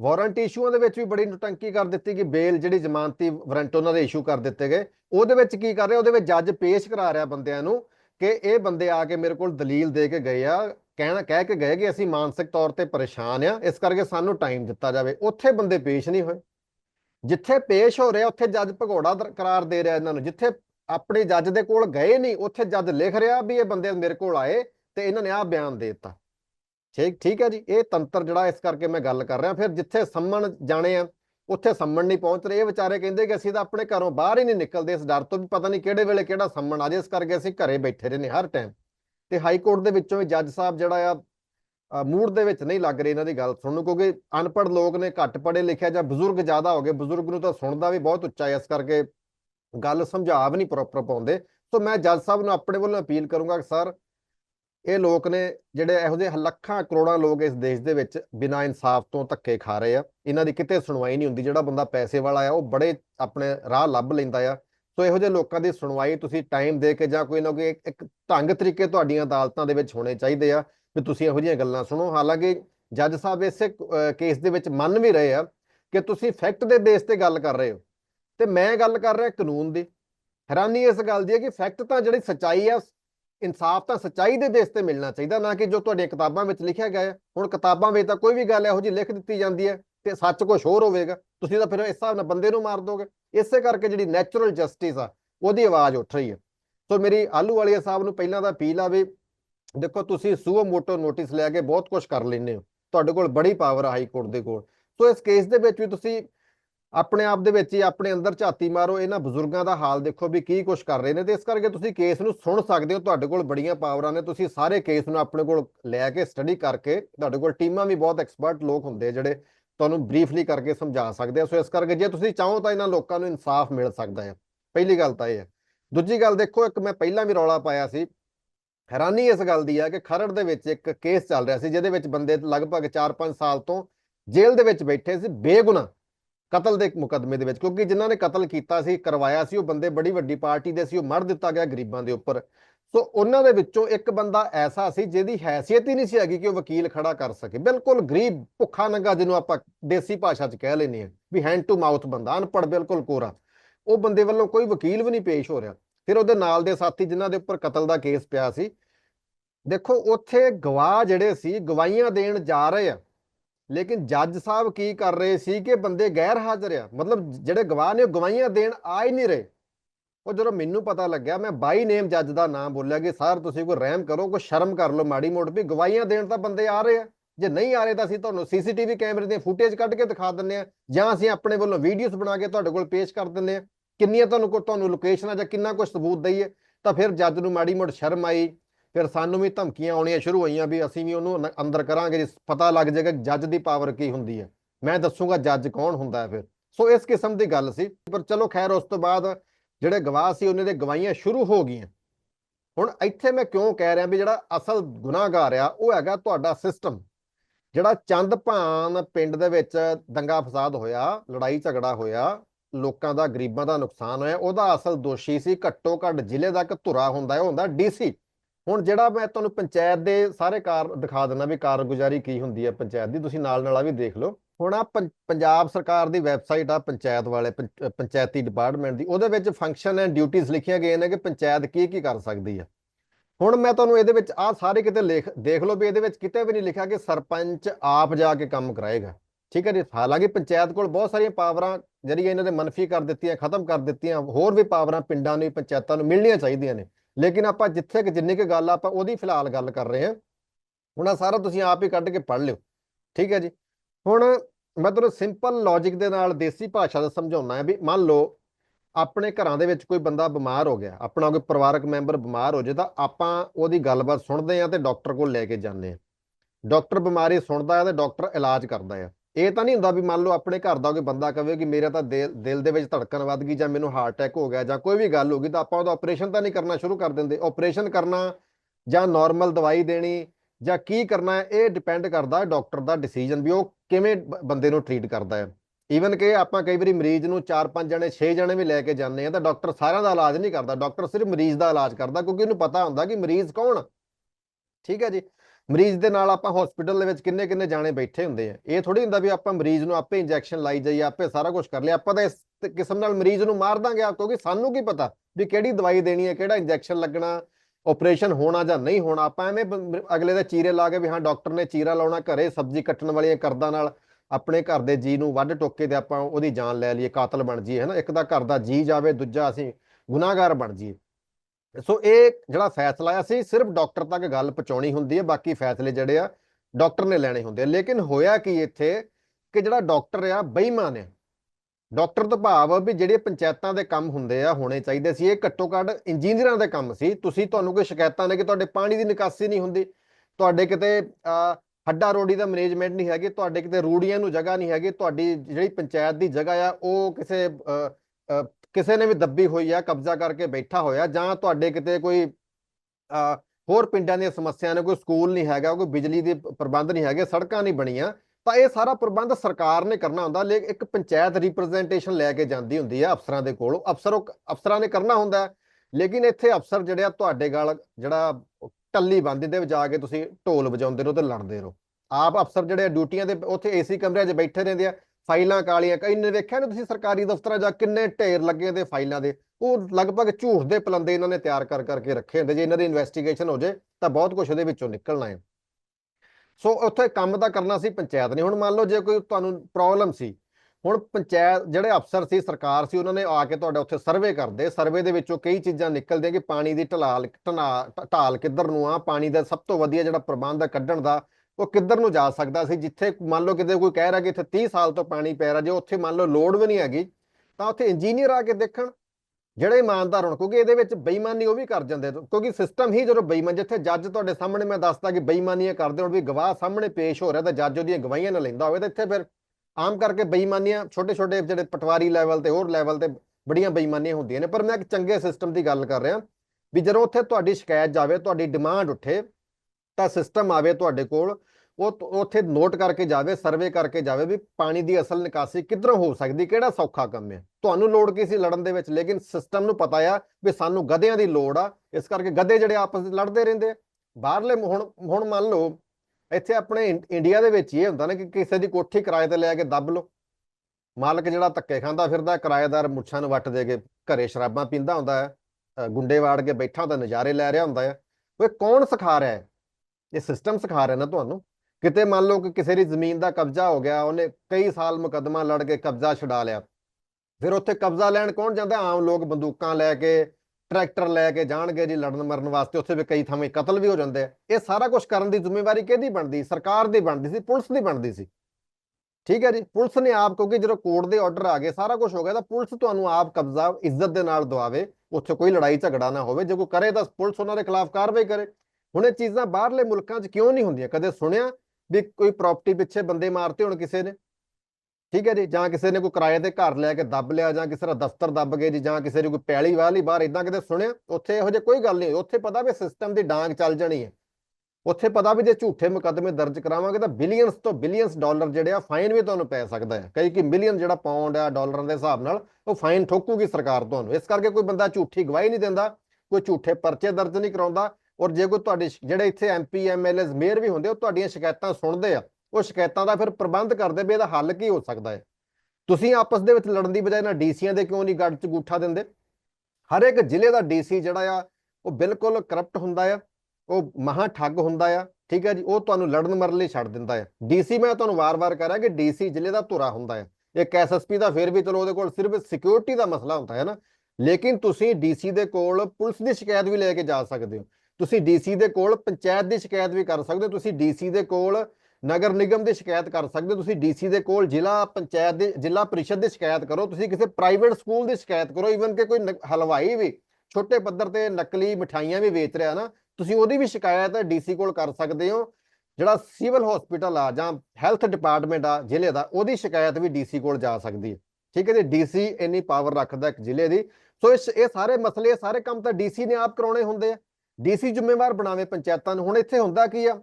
ਵਾਰੰਟ ਇਸ਼ੂਆਂ ਦੇ ਵਿੱਚ ਵੀ ਬੜੀ ਨੁਟੰਕੀ ਕਰ ਦਿੱਤੀ ਕਿ ਬੇਲ ਜਿਹੜੀ ਜ਼ਮਾਨਤੀ ਵਾਰੰਟ ਉਹਨਾਂ ਦੇ ਇਸ਼ੂ ਕਰ ਦਿੱਤੇ ਗਏ। ਉਹਦੇ ਵਿੱਚ ਕੀ ਕਰ ਰਿਹਾ? ਉਹਦੇ ਵਿੱਚ ਜੱਜ ਪੇਸ਼ ਕਰਾ ਰਿਹਾ ਬੰਦਿਆਂ ਨੂੰ ਕਿ ਇਹ ਬੰਦੇ ਆ ਕੇ ਮੇਰੇ ਕੋਲ ਦਲੀਲ ਦੇ ਕੇ ਗਏ ਆ, ਕਹਿਣਾ, ਕਹਿ ਕੇ ਗਏ ਕਿ ਅਸੀਂ ਮਾਨਸਿਕ ਤੌਰ ਤੇ ਪਰੇਸ਼ਾਨ ਆ, ਇਸ ਕਰਕੇ ਸਾਨੂੰ ਟਾਈਮ ਦਿੱਤਾ ਜਾਵੇ। ਉੱਥੇ ਬੰਦੇ ਪੇਸ਼ ਨਹੀਂ ਹੋਏ। ਜਿੱਥੇ ਪੇਸ਼ ਹੋ ਰਿਹਾ, ਉੱਥੇ ਜੱਜ ਭਗੌੜਾ ਕਰਾਰ ਦੇ ਰਿਹਾ ਇਹਨਾਂ ਨੂੰ। ਜਿੱਥੇ ਆਪਣੇ ਜੱਜ ਦੇ ਕੋਲ ਗਏ ਨਹੀਂ, ਉੱਥੇ ਜੱਜ ਲਿਖ ਰਿਹਾ ਵੀ ਇਹ ਬੰਦੇ ਮੇਰੇ ਕੋਲ ਆਏ ਤੇ ਇਹਨਾਂ ਨੇ ਆਹ ਬਿਆਨ ਦੇ ਦਿੱਤਾ। ਠੀਕ ਠੀਕ ਹੈ ਜੀ, ਇਹ ਤੰਤਰ ਜਿਹੜਾ ਇਸ ਕਰਕੇ ਮੈਂ ਗੱਲ ਕਰ ਰਿਹਾ। ਫਿਰ ਜਿੱਥੇ ਸੰਮਣ ਜਾਣੇ ਆ ਉੱਥੇ ਸੰਮਣ ਨਹੀਂ ਪਹੁੰਚ ਰਹੇ। ਇਹ ਵਿਚਾਰੇ ਕਹਿੰਦੇ ਕਿ ਅਸੀਂ ਤਾਂ ਆਪਣੇ ਘਰੋਂ ਬਾਹਰ ਹੀ ਨਹੀਂ ਨਿਕਲਦੇ। ਇਸ ਡਰ ਤੋਂ ਵੀ ਪਤਾ ਨਹੀਂ ਕਿਹੜੇ ਵੇਲੇ ਕਿਹੜਾ ਸੰਮਣ ਆ ਜੇ। ਇਸ ਕਰਕੇ ਅਸੀਂ ਘਰੇ ਬੈਠੇ ਰਹਿੰਦੇ ਹਰ ਟਾਈਮ ਤੇ ਹਾਈ ਕੋਰਟ ਦੇ ਵਿੱਚੋਂ ਵੀ ਜੱਜ ਸਾਹਿਬ ਜਿਹੜਾ ਆ ਮੂਡ ਦੇ ਵਿੱਚ ਨਹੀਂ ਲੱਗ ਰਹੇ ਇਹਨਾਂ ਦੀ ਗੱਲ ਸੁਣਨ ਨੂੰ, ਕਿਉਂਕਿ ਅਨਪੜ੍ਹ ਲੋਕ ਨੇ, ਘੱਟ ਪੜ੍ਹੇ ਲਿਖਿਆ ਜਾਂ ਬਜ਼ੁਰਗ ਜ਼ਿਆਦਾ ਹੋ ਗਏ। ਬਜ਼ੁਰਗ ਨੂੰ ਤਾਂ ਸੁਣਦਾ ਵੀ ਬਹੁਤ ਉੱਚਾ ਹੈ। ਇਸ ਕਰਕੇ ਗੱਲ ਸਮਝਾ ਵੀ ਨਹੀਂ ਪ੍ਰੋਪਰ ਪਾਉਂਦੇ। ਸੋ ਮੈਂ ਜੱਜ ਸਾਹਿਬ ਨੂੰ ਆਪਣੇ ਵੱਲੋਂ ਅਪੀਲ ਕਰੂੰਗਾ ਕਿ ਸਰ ਇਹ ਲੋਕ ਨੇ ਜਿਹੜੇ ਇਹੋ ਜਿਹੇ ਲੱਖਾਂ ਕਰੋੜਾਂ ਲੋਕ ਇਸ ਦੇਸ਼ ਦੇ ਵਿੱਚ ਬਿਨਾਂ ਇਨਸਾਫ ਤੋਂ ਧੱਕੇ ਖਾ ਰਹੇ ਆ। ਇਹਨਾਂ ਦੀ ਕਿਤੇ ਸੁਣਵਾਈ ਨਹੀਂ ਹੁੰਦੀ। ਜਿਹੜਾ ਬੰਦਾ ਪੈਸੇ ਵਾਲਾ ਆ, ਉਹ ਬੜੇ ਆਪਣੇ ਰਾਹ ਲੱਭ ਲੈਂਦਾ ਆ। ਸੋ ਇਹੋ ਜਿਹੇ ਲੋਕਾਂ ਦੀ ਸੁਣਵਾਈ ਤੁਸੀਂ ਟਾਈਮ ਦੇ ਕੇ ਜਾਂ ਕੋਈ ਨਾ ਕੋਈ ਇੱਕ- ਢੰਗ ਤਰੀਕੇ ਤੁਹਾਡੀਆਂ ਅਦਾਲਤਾਂ ਦੇ ਵਿੱਚ ਹੋਣੇ ਚਾਹੀਦੇ ਆ ਵੀ ਤੁਸੀਂ ਇਹੋ ਜਿਹੀਆਂ ਗੱਲਾਂ ਸੁਣੋ। ਹਾਲਾਂਕਿ ਜੱਜ ਸਾਹਿਬ ਇਸੇ ਕੇਸ ਦੇ ਵਿੱਚ ਮੰਨ ਵੀ ਰਹੇ ਆ ਕਿ ਤੁਸੀਂ ਫੈਕਟ ਦੇ ਬੇਸ ਤੇ ਗੱਲ ਕਰ ਰਹੇ ਹੋ। ਤੇ ਮੈਂ ਗੱਲ ਕਰ ਰਿਹਾ ਕਾਨੂੰਨ ਦੀ। ਹੈਰਾਨੀ ਇਸ ਗੱਲ ਦੀ ਹੈ ਕਿ ਫੈਕਟ ਤਾਂ ਜਿਹੜੀ ਸੱਚਾਈ ਆ ਇਨਸਾਫ ਤਾਂ ਸੱਚਾਈ ਦੇ ਦੇਸ਼ ਤੇ ਮਿਲਣਾ ਚਾਹੀਦਾ, ਨਾ ਕਿ ਜੋ ਤੁਹਾਡੀਆਂ ਕਿਤਾਬਾਂ ਵਿੱਚ ਲਿਖਿਆ ਗਿਆ ਹੈ। ਹੁਣ ਕਿਤਾਬਾਂ ਵਿੱਚ ਤਾਂ ਕੋਈ ਵੀ ਗੱਲ ਇਹੋ ਜਿਹੀ ਲਿਖ ਦਿੱਤੀ ਜਾਂਦੀ ਹੈ ਤੇ ਸੱਚ ਕੁਝ ਹੋਰ ਹੋਵੇਗਾ। ਤੁਸੀਂ ਤਾਂ ਫਿਰ ਇਸ ਹਿਸਾਬ ਨਾਲ ਬੰਦੇ ਨੂੰ ਮਾਰ ਦੋਗੇ। ਇਸੇ ਕਰਕੇ ਜਿਹੜੀ ਨੈਚੁਰਲ ਜਸਟਿਸ ਆ, ਉਹਦੀ ਆਵਾਜ਼ ਉੱਠ ਰਹੀ ਹੈ। ਸੋ ਮੇਰੀ ਆਲੂ ਵਾਲੀਆ ਸਾਹਿਬ ਨੂੰ ਪਹਿਲਾਂ ਤਾਂ ਅਪੀਲ ਆ ਵੀ ਦੇਖੋ, ਤੁਸੀਂ ਸੂਓ ਮੋਟੋ ਨੋਟਿਸ ਲੈ ਕੇ ਬਹੁਤ ਕੁਝ ਕਰ ਲੈਂਦੇ ਹੋ। ਤੁਹਾਡੇ ਕੋਲ ਬੜੀ ਪਾਵਰ ਆ ਹਾਈ ਕੋਰਟ ਦੇ ਕੋਲ। ਸੋ ਇਸ ਕੇਸ ਦੇ ਵਿੱਚ ਵੀ ਤੁਸੀਂ ਆਪਣੇ ਆਪ ਦੇ ਵਿੱਚ ਹੀ ਆਪਣੇ ਅੰਦਰ ਝਾਤੀ ਮਾਰੋ, ਇਹਨਾਂ ਬਜ਼ੁਰਗਾਂ ਦਾ ਹਾਲ ਦੇਖੋ ਵੀ ਕੀ ਕੁਝ ਕਰ ਰਹੇ ਨੇ ਤੇ ਇਸ ਕਰਕੇ ਤੁਸੀਂ ਕੇਸ ਨੂੰ ਸੁਣ ਸਕਦੇ ਹੋ, ਤੁਹਾਡੇ ਕੋਲ ਬੜੀਆਂ ਪਾਵਰਾਂ ਨੇ, ਤੁਸੀਂ ਸਾਰੇ ਕੇਸ ਨੂੰ ਆਪਣੇ ਕੋਲ ਲੈ ਕੇ ਸਟੱਡੀ ਕਰਕੇ ਤੁਹਾਡੇ ਕੋਲ ਟੀਮਾਂ ਵੀ ਬਹੁਤ ਐਕਸਪਰਟ ਲੋਕ ਹੁੰਦੇ ਜਿਹੜੇ ਤੁਹਾਨੂੰ ਬਰੀਫਲੀ ਕਰਕੇ ਸਮਝਾ ਸਕਦੇ ਆ। ਸੋ ਇਸ ਕਰਕੇ ਜੇ ਤੁਸੀਂ ਚਾਹੋ ਤਾਂ ਇਹਨਾਂ ਲੋਕਾਂ ਨੂੰ ਇਨਸਾਫ ਮਿਲ ਸਕਦਾ ਹੈ ਪਹਿਲੀ ਗੱਲ ਤਾਂ ਇਹ ਹੈ ਦੂਜੀ ਗੱਲ ਦੇਖੋ, ਇੱਕ ਮੈਂ ਪਹਿਲਾਂ ਵੀ ਰੌਲਾ ਪਾਇਆ ਸੀ, ਹੈਰਾਨੀ ਇਸ ਗੱਲ ਦੀ ਆ ਕਿ ਖਰੜ ਦੇ ਵਿੱਚ ਇੱਕ ਕੇਸ ਚੱਲ ਰਿਹਾ ਸੀ, ਜਿਹਦੇ ਵਿੱਚ ਬੰਦੇ ਲਗਭਗ 4-5 ਸਾਲ ਤੋਂ ਜੇਲ੍ਹ ਦੇ ਵਿੱਚ ਬੈਠੇ ਸੀ, ਬੇਗੁਨਾਹ। ਕਤਲ ਦੇ ਮੁਕੱਦਮੇ ਦੇ ਵਿੱਚ, ਕਿਉਂਕਿ ਜਿਨ੍ਹਾਂ ਨੇ ਕਤਲ ਕੀਤਾ ਸੀ, ਕਰਵਾਇਆ ਸੀ, ਉਹ ਬੰਦੇ ਬੜੀ ਵੱਡੀ ਪਾਰਟੀ ਦੇ ਸੀ, ਉਹ ਮਰ ਦਿੱਤਾ ਗਿਆ ਗਰੀਬਾਂ ਦੇ ਉੱਪਰ। ਸੋ ਉਹਨਾਂ ਦੇ ਵਿੱਚੋਂ ਇੱਕ ਬੰਦਾ ਐਸਾ ਸੀ, ਜਿਹਦੀ ਹੈਸੀਅਤ ਹੀ ਨਹੀਂ ਸੀ ਹੈਗੀ ਕਿ ਉਹ ਵਕੀਲ ਖੜਾ ਕਰ ਸਕੇ। ਬਿਲਕੁਲ ਗਰੀਬ, ਭੁੱਖਾ ਨੰਗਾ ਜਿਹਨੂੰ ਆਪਾਂ ਦੇਸੀ ਭਾਸ਼ਾ 'ਚ ਕਹਿ ਲੈਂਦੇ ਆ ਵੀ ਹੈਂਡ ਟੂ ਮਾਊਥ ਬੰਦਾ, ਅਨਪੜ੍ਹ, ਬਿਲਕੁਲ ਕੋਰਾ। ਉਹ ਬੰਦੇ ਵੱਲੋਂ ਕੋਈ ਵਕੀਲ ਵੀ ਨਹੀਂ ਪੇਸ਼ ਹੋ ਰਿਹਾ। ਫਿਰ ਉਹਦੇ ਨਾਲ ਦੇ ਸਾਥੀ ਜਿਨ੍ਹਾਂ ਦੇ ਉੱਪਰ ਕਤਲ ਦਾ ਕੇਸ ਪਿਆ ਸੀ, ਦੇਖੋ, ਉੱਥੇ ਗਵਾਹ ਜਿਹੜੇ ਸੀ, ਗਵਾਹੀਆਂ ਦੇਣ ਜਾ ਰਹੇ ਆ। ਲੇਕਿਨ ਜੱਜ ਸਾਹਿਬ ਕੀ ਕਰ ਰਹੇ ਸੀ ਕਿ ਬੰਦੇ ਗੈਰ ਹਾਜ਼ਰ ਆ? ਮਤਲਬ ਜਿਹੜੇ ਗਵਾਹ ਨੇ ਉਹ ਗਵਾਹੀਆਂ ਦੇਣ ਆ ਹੀ ਨਹੀਂ ਰਹੇ। ਉਹ ਜਦੋਂ ਮੈਨੂੰ ਪਤਾ ਲੱਗਿਆ, ਮੈਂ ਬਾਈ ਨੇਮ ਜੱਜ ਦਾ ਨਾਮ ਬੋਲਿਆ ਕਿ ਸਰ ਤੁਸੀਂ ਕੋਈ ਰਹਿਮ ਕਰੋ, ਕੋਈ ਸ਼ਰਮ ਕਰ ਲਓ ਮਾੜੀ ਮੋਟ ਵੀ, ਗਵਾਹੀਆਂ ਦੇਣ ਤਾਂ ਬੰਦੇ ਆ ਰਹੇ ਆ। ਜੇ ਨਹੀਂ ਆ ਰਹੇ ਤਾਂ ਅਸੀਂ ਤੁਹਾਨੂੰ ਸੀਸੀਟੀਵੀ ਕੈਮਰੇ ਦੀਆਂ ਫੁਟੇਜ ਕੱਢ ਕੇ ਦਿਖਾ ਦਿੰਨੇ ਆ ਜਾਂ ਅਸੀਂ ਆਪਣੇ ਵੱਲੋਂ ਵੀਡੀਓਜ਼ ਬਣਾ ਕੇ ਤੁਹਾਡੇ ਕੋਲ ਪੇਸ਼ ਕਰ ਦਿੰਨੇ ਆ। ਕਿੰਨੀਆਂ ਤੁਹਾਨੂੰ ਤੁਹਾਨੂੰ ਲੋਕੇਸ਼ਨਾਂ ਜਾਂ ਕਿੰਨਾ ਕੁਝ ਸਬੂਤ ਦਈਏ, ਤਾਂ ਫਿਰ ਜੱਜ ਨੂੰ ਮਾੜੀ ਮੋਟ ਸ਼ਰਮ ਆਈ। ਫਿਰ ਸਾਨੂੰ ਵੀ ਧਮਕੀਆਂ ਆਉਣੀਆਂ ਸ਼ੁਰੂ ਹੋਈਆਂ ਵੀ ਅਸੀਂ ਵੀ ਉਹਨੂੰ ਅੰਦ- ਅੰਦਰ ਕਰਾਂਗੇ ਜੀ ਪਤਾ ਲੱਗ ਜਾਏਗਾ ਜੱਜ ਦੀ ਪਾਵਰ ਕੀ ਹੁੰਦੀ ਹੈ। ਮੈਂ ਦੱਸੂਗਾ ਜੱਜ ਕੌਣ ਹੁੰਦਾ ਹੈ ਫਿਰ। ਸੋ ਇਸ ਕਿਸਮ ਦੀ ਗੱਲ ਸੀ। ਪਰ ਚਲੋ ਖੈਰ, ਉਸ ਤੋਂ ਬਾਅਦ ਜਿਹੜੇ ਗਵਾਹ ਸੀ, ਉਹਨਾਂ ਦੇ ਗਵਾਹੀਆਂ ਸ਼ੁਰੂ ਹੋ ਗਈਆਂ। ਹੁਣ ਇੱਥੇ ਮੈਂ ਕਿਉਂ ਕਹਿ ਰਿਹਾ ਵੀ ਜਿਹੜਾ ਅਸਲ ਗੁਨਾਹਗਾਰ ਆ, ਉਹ ਹੈਗਾ ਤੁਹਾਡਾ ਸਿਸਟਮ ਜਿਹੜਾ ਚੰਦ ਭਾਨ ਪਿੰਡ ਦੇ ਵਿੱਚ ਦੰਗਾ ਫਸਾਦ ਹੋਇਆ, ਲੜਾਈ ਝਗੜਾ ਹੋਇਆ, ਲੋਕਾਂ ਦਾ, ਗਰੀਬਾਂ ਦਾ ਨੁਕਸਾਨ ਹੋਇਆ, ਉਹਦਾ ਅਸਲ ਦੋਸ਼ੀ ਸੀ, ਘੱਟੋ ਘੱਟ ਜ਼ਿਲ੍ਹੇ ਦਾ ਇੱਕ ਧੁਰਾ ਹੁੰਦਾ ਹੈ, ਉਹ ਹੁੰਦਾ ਡੀਸੀ ਹੁਣ ਜਿਹੜਾ ਮੈਂ ਤੁਹਾਨੂੰ ਪੰਚਾਇਤ ਦੇ ਸਾਰੇ ਕਾਰ, ਦਿਖਾ ਦਿੰਦਾ ਵੀ ਕਾਰਗੁਜ਼ਾਰੀ ਕੀ ਹੁੰਦੀ ਹੈ ਪੰਚਾਇਤ ਦੀ, ਤੁਸੀਂ ਨਾਲ ਨਾਲ ਆ ਵੀ ਦੇਖ ਲਓ। ਹੁਣ ਆ ਪੰਜਾਬ ਸਰਕਾਰ ਦੀ ਵੈਬਸਾਈਟ ਆ ਪੰਚਾਇਤ ਵਾਲੇ, ਪੰਚ- ਪੰਚਾਇਤੀ ਡਿਪਾਰਟਮੈਂਟ ਦੀ, ਉਹਦੇ ਵਿੱਚ ਫੰਕਸ਼ਨ ਐਂਡ ਡਿਊਟੀਆਂ ਲਿਖੀਆਂ ਗਈਆਂ ਨੇ ਕਿ ਪੰਚਾਇਤ ਕੀ ਕੀ ਕਰ ਸਕਦੀ ਹੈ। ਹੁਣ ਮੈਂ ਤੁਹਾਨੂੰ ਇਹਦੇ ਵਿੱਚ ਆ ਸਾਰੇ ਕਿਤੇ ਲਿਖ, ਦੇਖ ਲਓ ਵੀ ਇਹਦੇ ਵਿੱਚ ਕਿਤੇ ਵੀ ਨਹੀਂ ਲਿਖਿਆ ਕਿ ਸਰਪੰਚ ਆਪ ਜਾ ਕੇ ਕੰਮ ਕਰਾਏਗਾ। ਠੀਕ ਹੈ ਜੀ? ਹਾਲਾਂਕਿ ਪੰਚਾਇਤ ਕੋਲ ਬਹੁਤ ਸਾਰੀਆਂ ਪਾਵਰਾਂ ਜਿਹੜੀਆਂ ਇਹਨਾਂ ਨੇ ਮਨਫੀ ਕਰ ਦਿੱਤੀਆਂ, ਖਤਮ ਕਰ ਦਿੱਤੀਆਂ, ਹੋਰ ਵੀ ਪਾਵਰਾਂ ਪਿੰਡਾਂ ਨੂੰ, ਪੰਚਾਇਤਾਂ ਨੂੰ ਮਿਲਣੀਆਂ ਚਾਹੀਦੀਆਂ ਨੇ। ਲੇਕਿਨ ਆਪਾਂ ਜਿੱਥੇ ਕਿ ਜਿੰਨੀ ਕੁ ਗੱਲ ਆ, ਆਪਾਂ ਉਹਦੀ ਫਿਲਹਾਲ ਗੱਲ ਕਰ ਰਹੇ ਹਾਂ। ਹੁਣ ਆਹ ਸਾਰਾ ਤੁਸੀਂ ਆਪ ਹੀ ਕੱਢ ਕੇ ਪੜ੍ਹ ਲਿਓ। ਠੀਕ ਹੈ ਜੀ। ਹੁਣ ਮੈਂ ਤੁਹਾਨੂੰ ਸਿੰਪਲ ਲੌਜੀਕ ਦੇ ਨਾਲ ਦੇਸੀ ਭਾਸ਼ਾ ਦਾ ਸਮਝਾਉਣਾ ਹੈ ਵੀ ਮੰਨ ਲਓ ਆਪਣੇ ਘਰਾਂ ਦੇ ਵਿੱਚ ਕੋਈ ਬੰਦਾ ਬਿਮਾਰ ਹੋ ਗਿਆ ਆਪਣਾ ਕੋਈ ਪਰਿਵਾਰਕ ਮੈਂਬਰ ਬਿਮਾਰ ਹੋ ਜੇ ਤਾਂ ਆਪਾਂ ਉਹਦੀ ਗੱਲਬਾਤ ਸੁਣਦੇ ਆ ਤੇ ਡਾਕਟਰ ਕੋਲ ਲੈ ਕੇ ਜਾਂਦੇ ਆ ਡਾਕਟਰ ਬਿਮਾਰੀ ਸੁਣਦਾ ਹੈ ਤੇ ਡਾਕਟਰ ਇਲਾਜ ਕਰਦਾ ਹੈ। ਇਹ ਤਾਂ ਨਹੀਂ ਹੁੰਦਾ ਵੀ ਮੰਨ ਲਓ ਆਪਣੇ ਘਰ ਦਾ ਕੋਈ ਬੰਦਾ ਕਵੇ ਕਿ ਮੇਰਾ ਤਾਂ ਦਿਲ ਦਿਲ ਦੇ ਵਿੱਚ ਧੜਕਣ ਵੱਧ ਗਈ ਜਾਂ ਮੈਨੂੰ ਹਾਰਟ ਅਟੈਕ ਹੋ ਗਿਆ ਜਾਂ ਕੋਈ ਵੀ ਗੱਲ ਹੋ ਗਈ ਤਾਂ ਆਪਾਂ ਉਹਦਾ ਆਪਰੇਸ਼ਨ ਤਾਂ ਨਹੀਂ ਕਰਨਾ ਸ਼ੁਰੂ ਕਰ ਦਿੰਦੇ। ਆਪਰੇਸ਼ਨ ਕਰਨਾ ਜਾਂ ਨਾਰਮਲ ਦਵਾਈ ਦੇਣੀ ਜਾਂ ਕੀ ਕਰਨਾ ਹੈ, ਇਹ ਡਿਪੈਂਡ ਕਰਦਾ ਹੈ ਡਾਕਟਰ ਦਾ ਡਿਸੀਜਨ ਵੀ ਉਹ ਕਿਵੇਂ ਬ- ਬੰਦੇ ਨੂੰ ਟਰੀਟ ਕਰਦਾ ਹੈ। ਈਵਨ ਕਿ ਆਪਾਂ ਕਈ ਵਾਰੀ ਮਰੀਜ਼ ਨੂੰ 4-5 ਜਣੇ 6 ਜਣੇ ਵੀ ਲੈ ਕੇ ਜਾਂਦੇ ਆ ਤਾਂ ਡਾਕਟਰ ਸਾਰਿਆਂ ਦਾ ਇਲਾਜ ਨਹੀਂ ਕਰਦਾ। ਡਾਕਟਰ ਸਿਰਫ ਮਰੀਜ਼ ਦਾ ਇਲਾਜ ਕਰਦਾ ਕਿਉਂਕਿ ਉਹਨੂੰ ਪਤਾ ਹੁੰਦਾ ਕਿ ਮਰੀਜ਼ ਕੌਣ। ਠੀਕ ਹੈ ਜੀ? ਮਰੀਜ਼ ਦੇ ਨਾਲ ਆਪਾਂ ਹਸਪੀਟਲ ਦੇ ਵਿੱਚ ਕਿੰਨੇ ਕਿੰਨੇ ਜਾਣੇ ਬੈਠੇ ਹੁੰਦੇ ਆ। ਇਹ ਥੋੜੀ ਹੁੰਦਾ ਵੀ ਆਪਾਂ ਮਰੀਜ਼ ਨੂੰ ਆਪੇ ਇੰਜੈਕਸ਼ਨ ਲਾਈ ਜਾਈਏ, ਆਪੇ ਸਾਰਾ ਕੁਝ ਕਰ ਲਿਆ। ਆਪਾਂ ਤਾਂ ਇਸ ਕਿਸਮ ਨਾਲ ਮਰੀਜ਼ ਨੂੰ ਮਾਰ ਦਾਂਗੇ ਆ ਕਿਉਂਕਿ ਸਾਨੂੰ ਕੀ ਪਤਾ ਵੀ ਕਿਹੜੀ ਦਵਾਈ ਦੇਣੀ ਹੈ, ਕਿਹੜਾ ਇੰਜੈਕਸ਼ਨ ਲੱਗਣਾ ਆਪਰੇਸ਼ਨ ਹੋਣਾ ਜਾਂ ਨਹੀਂ ਹੋਣਾ। ਆਪਾਂ ਐਵੇਂ ਅਗਲੇ ਦੇ ਚੀਰੇ ਲਾ ਕੇ ਵੀ ਹਾਂ ਡਾਕਟਰ ਨੇ ਚੀਰਾ ਲਾਉਣਾ, ਘਰੇ ਸਬਜ਼ੀ ਕੱਟਣ ਵਾਲੀਆਂ ਕਰਦਾਂ ਨਾਲ ਆਪਣੇ ਘਰ ਦੇ ਜੀ ਨੂੰ ਵੱਢ ਟੋਕੇ ਤੇ ਆਪਾਂ ਉਹਦੀ ਜਾਨ ਲੈ ਲਈਏ, ਕਾਤਲ ਬਣ ਜਾਈਏ, ਹਨਾ? ਇੱਕ ਤਾਂ ਘਰ ਦਾ ਜੀ ਜਾਵੇ, ਦੂਜਾ ਅਸੀਂ ਗੁਨਾਹਗਾਰ ਬਣ ਜਾਈਏ। ਸੋ ਇਹ ਜਿਹੜਾ ਫੈਸਲਾ ਆ ਸੀ, ਸਿਰਫ ਡਾਕਟਰ ਤੱਕ ਗੱਲ ਪਹੁੰਚਾਉਣੀ ਹੁੰਦੀ ਹੈ, ਬਾਕੀ ਫੈਸਲੇ ਜਿਹੜੇ ਆ, ਡਾਕਟਰ ਨੇ ਲੈਣੇ ਹੁੰਦੇ ਆ। ਲੇਕਿਨ ਹੋਇਆ ਕੀ ਇੱਥੇ ਕਿ ਜਿਹੜਾ ਡਾਕਟਰ ਆ, ਬੇਈਮਾਨ ਹੈ ਡਾਕਟਰ ਤੋਂ ਭਾਵ ਵੀ ਜਿਹੜੇ ਪੰਚਾਇਤਾਂ ਦੇ ਕੰਮ ਹੁੰਦੇ ਆ, ਹੋਣੇ ਚਾਹੀਦੇ ਸੀ। ਇਹ ਘੱਟੋ ਘੱਟ ਇੰਜੀਨੀਅਰਾਂ ਦੇ ਕੰਮ ਸੀ। ਤੁਸੀਂ ਤੁਹਾਨੂੰ ਕੋਈ ਸ਼ਿਕਾਇਤਾਂ ਨੇ ਕਿ ਤੁਹਾਡੇ ਪਾਣੀ ਦੀ ਨਿਕਾਸੀ ਨਹੀਂ ਹੁੰਦੀ, ਤੁਹਾਡੇ ਕਿਤੇ ਹੱਡਾ ਰੋੜੀ ਦਾ ਮੈਨੇਜਮੈਂਟ ਨਹੀਂ ਹੈਗੀ, ਤੁਹਾਡੇ ਕਿਤੇ ਰੂੜੀਆਂ ਨੂੰ ਜਗ੍ਹਾ ਨਹੀਂ ਹੈਗੀ, ਤੁਹਾਡੀ ਜਿਹੜੀ ਪੰਚਾਇਤ ਦੀ ਜਗ੍ਹਾ ਆ, ਉਹ ਕਿਸੇ ਕਿਸੇ ਨੇ ਵੀ ਦੱਬੀ ਹੋਈ ਆ ਕਬਜ਼ਾ ਕਰਕੇ ਬੈਠਾ ਹੋਇਆ ਜਾਂ ਤੁਹਾਡੇ ਕਿਤੇ ਕੋਈ ਅਹ, ਹੋਰ ਪਿੰਡਾਂ ਦੀਆਂ ਸਮੱਸਿਆ ਨੇ ਕੋਈ ਸਕੂਲ ਨਹੀਂ ਹੈਗਾ ਕੋਈ ਬਿਜਲੀ ਦੇ ਪ੍ਰਬੰਧ ਨਹੀਂ ਹੈਗੇ ਸੜਕਾਂ ਨਹੀਂ ਬਣੀਆਂ ਤਾਂ ਇਹ ਸਾਰਾ ਪ੍ਰਬੰਧ ਸਰਕਾਰ ਨੇ ਕਰਨਾ ਹੁੰਦਾ ਲੇਕਿਨ ਇੱਕ ਪੰਚਾਇਤ ਰਿਪਰੈਜ਼ੈਂਟੇਸ਼ਨ ਲੈ ਕੇ ਜਾਂਦੀ ਹੁੰਦੀ ਆ ਅਫਸਰਾਂ ਦੇ ਕੋਲ ਅਫਸਰ ਅਫਸਰਾਂ ਨੇ ਕਰਨਾ ਹੁੰਦਾ ਲੇਕਿਨ ਇੱਥੇ ਅਫਸਰ ਜਿਹੜੇ ਆ ਤੁਹਾਡੇ ਗਾਲ ਜਿਹੜਾ ਟੱਲੀ ਬੰਦੀ ਦੇ ਵਿੱਚ ਆ ਕੇ ਤੁਸੀਂ ਢੋਲ ਵਜਾਉਂਦੇ ਰਹੋ ਤੇ ਲੜਦੇ ਰਹੋ। ਆਪ ਅਫਸਰ ਜਿਹੜੇ ਡਿਊਟੀਆਂ ਦੇ ਉੱਥੇ ਏਸੀ ਕਮਰਿਆਂ 'ਚ ਬੈਠੇ ਰਹਿੰਦੇ ਆ ਫਾਈਲਾਂ ਕਾਲੀਆਂ ਕਈ ਨੇ ਵੇਖਿਆ ਨਾ ਤੁਸੀਂ ਸਰਕਾਰੀ ਦਫ਼ਤਰਾਂ 'ਚ ਜਾ ਕਿੰਨੇ ਢੇਰ ਲੱਗੇ ਹੁੰਦੇ ਫਾਈਲਾਂ ਦੇ? ਉਹ ਲਗਭਗ ਝੂਠ ਦੇ ਪਲੰਦੇ ਇਹਨਾਂ ਨੇ ਤਿਆਰ ਕਰ ਕਰਕੇ ਰੱਖੇ ਹੁੰਦੇ। ਜੇ ਇਹਨਾਂ ਦੀ ਇਨਵੈਸਟੀਗੇਸ਼ਨ ਹੋ ਜੇ, ਤਾਂ ਬਹੁਤ ਕੁਝ ਉਹਦੇ ਵਿੱਚੋਂ ਨਿਕਲਣਾ ਹੈ। ਸੋ ਉੱਥੇ ਕੰਮ ਤਾਂ ਕਰਨਾ ਸੀ ਪੰਚਾਇਤ ਨੇ। ਹੁਣ ਮੰਨ ਲਓ ਜੇ ਕੋਈ ਤੁਹਾਨੂੰ ਪ੍ਰੋਬਲਮ ਸੀ, ਹੁਣ ਪੰਚਾਇਤ ਜਿਹੜੇ ਅਫਸਰ ਸੀ, ਸਰਕਾਰ ਸੀ, ਉਹਨਾਂ ਨੇ ਆ ਕੇ ਤੁਹਾਡਾ ਉੱਥੇ ਸਰਵੇ ਕਰਦੇ। ਸਰਵੇ ਦੇ ਵਿੱਚੋਂ ਕਈ ਚੀਜ਼ਾਂ ਨਿਕਲਦੀਆਂ ਕਿ ਪਾਣੀ ਦੀ ਢਲਾਲ ਢਨਾ- ਢਾਲ ਕਿੱਧਰ ਨੂੰ ਆ? ਪਾਣੀ ਦਾ ਸਭ ਤੋਂ ਵਧੀਆ ਜਿਹੜਾ ਪ੍ਰਬੰਧ ਹੈ ਕੱਢਣ ਦਾ ਉਹ ਕਿੱਧਰ ਨੂੰ ਜਾ ਸਕਦਾ ਸੀ? ਜਿੱਥੇ ਮੰਨ ਲਓ ਕਿਤੇ ਕੋਈ ਕਹਿ ਰਿਹਾ ਕਿ ਇੱਥੇ 30 ਸਾਲ ਤੋਂ ਪਾਣੀ ਪੈ ਰਿਹਾ, ਜੇ ਉੱਥੇ ਮੰਨ ਲਓ ਲੋੜ ਵੀ ਨਹੀਂ ਹੈਗੀ, ਤਾਂ ਉੱਥੇ ਇੰਜੀਨੀਅਰ ਆ ਕੇ ਦੇਖਣ। ਜਿਹੜੇ ਇਮਾਨਦਾਰ ਹੋਣ, ਕਿਉਂਕਿ ਇਹਦੇ ਵਿੱਚ ਬੇਈਮਾਨੀ ਉਹ ਵੀ ਕਰ ਜਾਂਦੇ ਕਿਉਂਕਿ ਸਿਸਟਮ ਹੀ ਜਦੋਂ ਬੇਈਮਾਨ, ਜਿੱਥੇ ਜੱਜ ਤੁਹਾਡੇ ਸਾਹਮਣੇ, ਮੈਂ ਦੱਸਦਾ ਕਿ ਬੇਈਮਾਨੀਆਂ ਕਰਦੇ ਹੋਣ ਵੀ ਗਵਾਹ ਸਾਹਮਣੇ ਪੇਸ਼ ਹੋ ਰਿਹਾ ਤਾਂ ਜੱਜ ਉਹਦੀਆਂ ਗਵਾਹੀਆਂ ਨਾ ਲੈਂਦਾ ਹੋਵੇ, ਤਾਂ ਇੱਥੇ ਫਿਰ ਆਮ ਕਰਕੇ ਬੇਈਮਾਨੀਆਂ ਛੋਟੇ ਛੋਟੇ ਜਿਹੜੇ ਪਟਵਾਰੀ ਲੈਵਲ ਤੇ ਹੋਰ ਲੈਵਲ ਤੇ ਬੜੀਆਂ ਬੇਈਮਾਨੀਆਂ ਹੁੰਦੀਆਂ ਨੇ। ਪਰ ਮੈਂ ਇੱਕ ਚੰਗੇ ਸਿਸਟਮ ਦੀ ਗੱਲ ਕਰ ਰਿਹਾ, ਵੀ ਜਦੋਂ ਉੱਥੇ ਤੁਹਾਡੀ ਸ਼ਿਕਾਇਤ ਜਾਵੇ, ਤੁਹਾਡੀ ਡਿਮਾਂਡ ਉੱਠੇ ਤਾਂ ਸਿਸਟਮ ਆਵੇ ਤੁਹਾਡੇ ਕੋਲ, ਉਹ ਉੱਥੇ ਨੋਟ ਕਰਕੇ ਜਾਵੇ ਸਰਵੇ ਕਰਕੇ ਜਾਵੇ ਵੀ ਪਾਣੀ ਦੀ ਅਸਲ ਨਿਕਾਸੀ ਕਿੱਧਰੋਂ ਹੋ ਸਕਦੀ, ਕਿਹੜਾ ਸੌਖਾ ਕੰਮ ਹੈ। ਤੁਹਾਨੂੰ ਲੋੜ ਕੀ ਸੀ ਲੜਨ ਦੇ ਵਿੱਚ, ਲੇਕਿਨ ਸਿਸਟਮ ਨੂੰ ਪਤਾ ਆ ਵੀ ਸਾਨੂੰ ਗਧਿਆਂ ਦੀ ਲੋੜ ਆ, ਇਸ ਕਰਕੇ ਗਧੇ ਜਿਹੜੇ ਆਪਸ ਵਿੱਚ ਲੜਦੇ ਰਹਿੰਦੇ ਆ। ਬਾਹਰਲੇ ਹੁਣ ਹੁਣ ਮੰਨ ਲਓ, ਇੱਥੇ ਆਪਣੇ ਇੰ- ਇੰਡੀਆ ਦੇ ਵਿੱਚ ਇਹ ਹੁੰਦਾ ਨਾ ਕਿ ਕਿਸੇ ਦੀ ਕੋਠੀ ਕਿਰਾਏ ਤੇ ਲੈ ਕੇ ਦੱਬ ਲਓ। ਮਾਲਕ ਜਿਹੜਾ ਧੱਕੇ ਖਾਂਦਾ ਫਿਰਦਾ, ਕਿਰਾਏਦਾਰ ਮੁੱਛਾਂ ਨੂੰ ਵੱਟ ਦੇ ਕੇ ਘਰੇ ਸ਼ਰਾਬਾਂ ਪੀਂਦਾ ਹੁੰਦਾ ਹੈ ਗੁੰਡੇ ਵਾੜ ਕੇ ਬੈਠਾ ਹੁੰਦਾ, ਨਜ਼ਾਰੇ ਲੈ ਰਿਹਾ ਹੁੰਦਾ ਹੈ। ਓਏ ਕੌਣ ਸਿਖਾ ਰਿਹਾ ਹੈ? ਇਹ ਸਿਸਟਮ ਸਿਖਾ ਰਿਹਾ ਨਾ ਤੁਹਾਨੂੰ। ਕਿਤੇ ਮੰਨ ਲਓ ਕਿ ਕਿਸੇ ਦੀ ਜ਼ਮੀਨ ਦਾ ਕਬਜ਼ਾ ਹੋ ਗਿਆ, ਉਹਨੇ ਕਈ ਸਾਲ ਮੁਕੱਦਮਾ ਲੜ ਕੇ ਕਬਜ਼ਾ ਛੁਡਾ ਲਿਆ। ਫਿਰ ਉੱਥੇ ਕਬਜ਼ਾ ਲੈਣ ਕੌਣ ਜਾਂਦਾ? ਆਮ ਲੋਕ ਬੰਦੂਕਾਂ ਲੈ ਕੇ, ਟਰੈਕਟਰ ਲੈ ਕੇ ਜਾਣਗੇ ਜੀ ਲੜਨ ਮਰਨ ਵਾਸਤੇ। ਉੱਥੇ ਵੀ ਕਈ ਥਾਵੇਂ ਕਤਲ ਵੀ ਹੋ ਜਾਂਦੇ ਆ। ਇਹ ਸਾਰਾ ਕੁਝ ਕਰਨ ਦੀ ਜ਼ਿੰਮੇਵਾਰੀ ਕਿਹਦੀ ਬਣਦੀ? ਸਰਕਾਰ ਦੀ ਬਣਦੀ ਸੀ, ਪੁਲਿਸ ਦੀ ਬਣਦੀ ਸੀ। ਠੀਕ ਹੈ ਜੀ? ਪੁਲਿਸ ਨੇ ਆਪ, ਕਿਉਂਕਿ ਜਦੋਂ ਕੋਰਟ ਦੇ ਆਰਡਰ ਆ ਗਏ, ਸਾਰਾ ਕੁਝ ਹੋ ਗਿਆ, ਤਾਂ ਪੁਲਿਸ ਤੁਹਾਨੂੰ ਆਪ ਕਬਜ਼ਾ, ਇੱਜ਼ਤ ਦੇ ਨਾਲ ਦਵਾਵੇ। ਉੱਥੇ ਕੋਈ ਲੜਾਈ ਝਗੜਾ ਨਾ ਹੋਵੇ। ਜੇ ਕੋਈ ਕਰੇ ਤਾਂ ਪੁਲਿਸ ਉਹਨਾਂ ਦੇ ਖਿਲਾਫ ਕਾਰਵਾਈ ਕਰੇ। ਹੁਣ ਇਹ ਚੀਜ਼ਾਂ ਬਾਹਰਲੇ ਮੁਲਕਾਂ 'ਚ ਕਿਉਂ ਨਹੀਂ ਹੁੰਦੀਆਂ? ਕਦੇ ਸੁਣਿਆ ਵੀ ਕੋਈ ਪ੍ਰਾਪਰਟੀ ਪਿੱਛੇ ਬੰਦੇ ਮਾਰਤੇ ਹੋਣ ਕਿਸੇ ਨੇ? ਠੀਕ ਹੈ ਜੀ, ਜਾਂ ਕਿਸੇ ਨੇ ਕੋਈ ਕਿਰਾਏ ਦੇ ਘਰ ਲੈ ਕੇ ਦੱਬ ਲਿਆ, ਜਾਂ ਕਿਸੇ ਦਾ ਦਫ਼ਤਰ ਦੱਬ ਗਏ ਜੀ, ਜਾਂ ਕਿਸੇ ਦੀ ਕੋਈ ਪੈਲੀ ਵਾਹ ਬਾਹਰ ਇਦਾਂ ਕਿਤੇ ਸੁਣਿਆ? ਉੱਥੇ ਇਹੋ ਜਿਹੀ ਕੋਈ ਗੱਲ ਨਹੀਂ ਉੱਥੇ ਪਤਾ ਵੀ ਸਿਸਟਮ ਦੀ ਡਾਂਗ ਚੱਲ ਜਾਣੀ ਹੈ। ਉੱਥੇ ਪਤਾ ਵੀ ਜੇ ਝੂਠੇ ਮੁਕੱਦਮੇ ਦਰਜ ਕਰਾਵਾਂਗੇ ਤਾਂ ਬਿਲੀਅਨਸ ਤੋਂ ਬਿਲੀਅਨਸ ਡਾਲਰ ਜਿਹੜੇ ਆ ਫਾਈਨ ਵੀ ਤੁਹਾਨੂੰ ਪੈ ਸਕਦਾ ਹੈ। ਕਈ ਕਿ ਮਿਲੀਅਨ ਜਿਹੜਾ ਪਾਉਂਡ ਆ ਡਾਲਰਾਂ ਦੇ ਹਿਸਾਬ ਨਾਲ, ਉਹ ਫਾਈਨ ਠੋਕੂਗੀ ਸਰਕਾਰ ਤੁਹਾਨੂੰ। ਇਸ ਕਰਕੇ ਕੋਈ ਬੰਦਾ ਝੂਠੀ ਗਵਾਹੀ ਨਹੀਂ ਦਿੰਦਾ, ਕੋਈ ਝੂਠੇ ਪਰਚੇ ਦਰਜ ਨਹੀਂ ਕਰਾਉਂਦਾ ਔਰ ਜੇ ਕੋਈ ਤੁਹਾਡੇ ਜਿਹੜੇ ਇੱਥੇ ਐਮਪੀ ਐਮਐਲਏ ਮੇਅਰ ਵੀ ਹੁੰਦੇ ਉਹ ਤੁਹਾਡੀਆਂ ਸ਼ਿਕਾਇਤਾਂ ਸੁਣਦੇ ਆ, ਉਹ ਸ਼ਿਕਾਇਤਾਂ ਦਾ ਫਿਰ ਪ੍ਰਬੰਧ ਕਰਦੇ ਵੀ ਇਹਦਾ ਹੱਲ ਕੀ ਹੋ ਸਕਦਾ ਹੈ। ਤੁਸੀਂ ਆਪਸ ਦੇ ਵਿੱਚ ਲੜਨ ਦੀ ਬਜਾਏ ਨਾ ਡੀਸੀਆਂ ਦੇ ਕਿਉਂ ਨਹੀਂ ਗੱਡ 'ਚ ਗੂਠਾ ਦਿੰਦੇ? ਹਰ ਇੱਕ ਜ਼ਿਲ੍ਹੇ ਦਾ ਡੀਸੀ ਜਿਹੜਾ ਆ, ਉਹ ਬਿਲਕੁਲ ਕਰਪਟ ਹੁੰਦਾ ਆ, ਉਹ ਮਹਾ ਠੱਗ ਹੁੰਦਾ ਆ, ਠੀਕ ਹੈ ਜੀ, ਉਹ ਤੁਹਾਨੂੰ ਲੜਨ ਮਰਨ ਲਈ ਛੱਡ ਦਿੰਦਾ ਆ। ਡੀਸੀ ਮੈਂ ਤੁਹਾਨੂੰ ਵਾਰ-ਵਾਰ ਕਹਿ ਰਿਹਾ ਕਿ ਡੀਸੀ ਜ਼ਿਲ੍ਹੇ ਦਾ ਧੁਰਾ ਹੁੰਦਾ ਹੈ ਇੱਕ ਐਸਐਸਪੀ ਦਾ ਫਿਰ ਵੀ ਚਲੋ ਉਹਦੇ ਕੋਲ ਸਿਰਫ ਸਿਕਿਉਰਿਟੀ ਦਾ ਮਸਲਾ ਹੁੰਦਾ ਹੈ ਨਾ, ਲੇਕਿਨ ਤੁਸੀਂ ਡੀਸੀ ਦੇ ਕੋਲ ਪੁਲਿਸ ਦੀ ਸ਼ਿਕਾਇਤ ਵੀ ਲੈ ਕੇ ਜਾ ਸਕਦੇ ਹੋ। ਤੁਸੀਂ ਡੀਸੀ ਦੇ ਕੋਲ ਪੰਚਾਇਤ ਦੀ ਸ਼ਿਕਾਇਤ ਵੀ ਕਰ ਸਕਦੇ ਹੋ, ਤੁਸੀਂ ਡੀਸੀ ਦੇ ਕੋਲ ਨਗਰ ਨਿਗਮ ਦੀ ਸ਼ਿਕਾਇਤ ਕਰ ਸਕਦੇ ਹੋ, ਤੁਸੀਂ ਡੀਸੀ ਦੇ ਕੋਲ ਜ਼ਿਲ੍ਹਾ ਪੰਚਾਇਤ ਦੇ, ਜ਼ਿਲ੍ਹਾ ਪਰਿਸ਼ਦ ਦੀ ਸ਼ਿਕਾਇਤ ਕਰੋ, ਤੁਸੀਂ ਕਿਸੇ ਪ੍ਰਾਈਵੇਟ ਸਕੂਲ ਦੀ ਸ਼ਿਕਾਇਤ ਕਰੋ ਇਵਨ ਕਿ ਕੋਈ ਨ- ਹਲਵਾਈ ਵੀ, ਛੋਟੇ ਪੱਧਰ ਤੇ ਨਕਲੀ ਮਠਾਈਆਂ ਵੀ ਵੇਚ ਰਿਹਾ ਨਾ, ਤੁਸੀਂ ਉਹਦੀ ਵੀ ਸ਼ਿਕਾਇਤ ਡੀਸੀ ਕੋਲ ਕਰ ਸਕਦੇ ਹੋ, ਜਿਹੜਾ ਸਿਵਲ ਹਸਪੀਟਲ ਆ ਜਾਂ ਹੈਲਥ ਡਿਪਾਰਟਮੈਂਟ ਆ ਜ਼ਿਲ੍ਹੇ ਦਾ, ਉਹਦੀ ਸ਼ਿਕਾਇਤ ਵੀ ਡੀਸੀ ਕੋਲ ਜਾ ਸਕਦੀ ਹੈ। ਠੀਕ ਹੈ ਜੀ ਡੀਸੀ ਇੰਨੀ ਪਾਵਰ ਰੱਖਦਾ ਇੱਕ ਜ਼ਿਲ੍ਹੇ ਦੀ, ਸੋ ਇਸ, ਇਹ ਸਾਰੇ ਮਸਲੇ ਸਾਰੇ ਕੰਮ ਤਾਂ ਡੀਸੀ ਨੇ ਆਪ ਕਰਾਉਣੇ ਹੁੰਦੇ ਆ। ਡੀਸੀ ਜ਼ਿੰਮੇਵਾਰ ਬਣਾਵੇ ਪੰਚਾਇਤਾਂ ਨੂੰ। ਹੁਣ ਇੱਥੇ ਹੁੰਦਾ ਕੀ ਆ?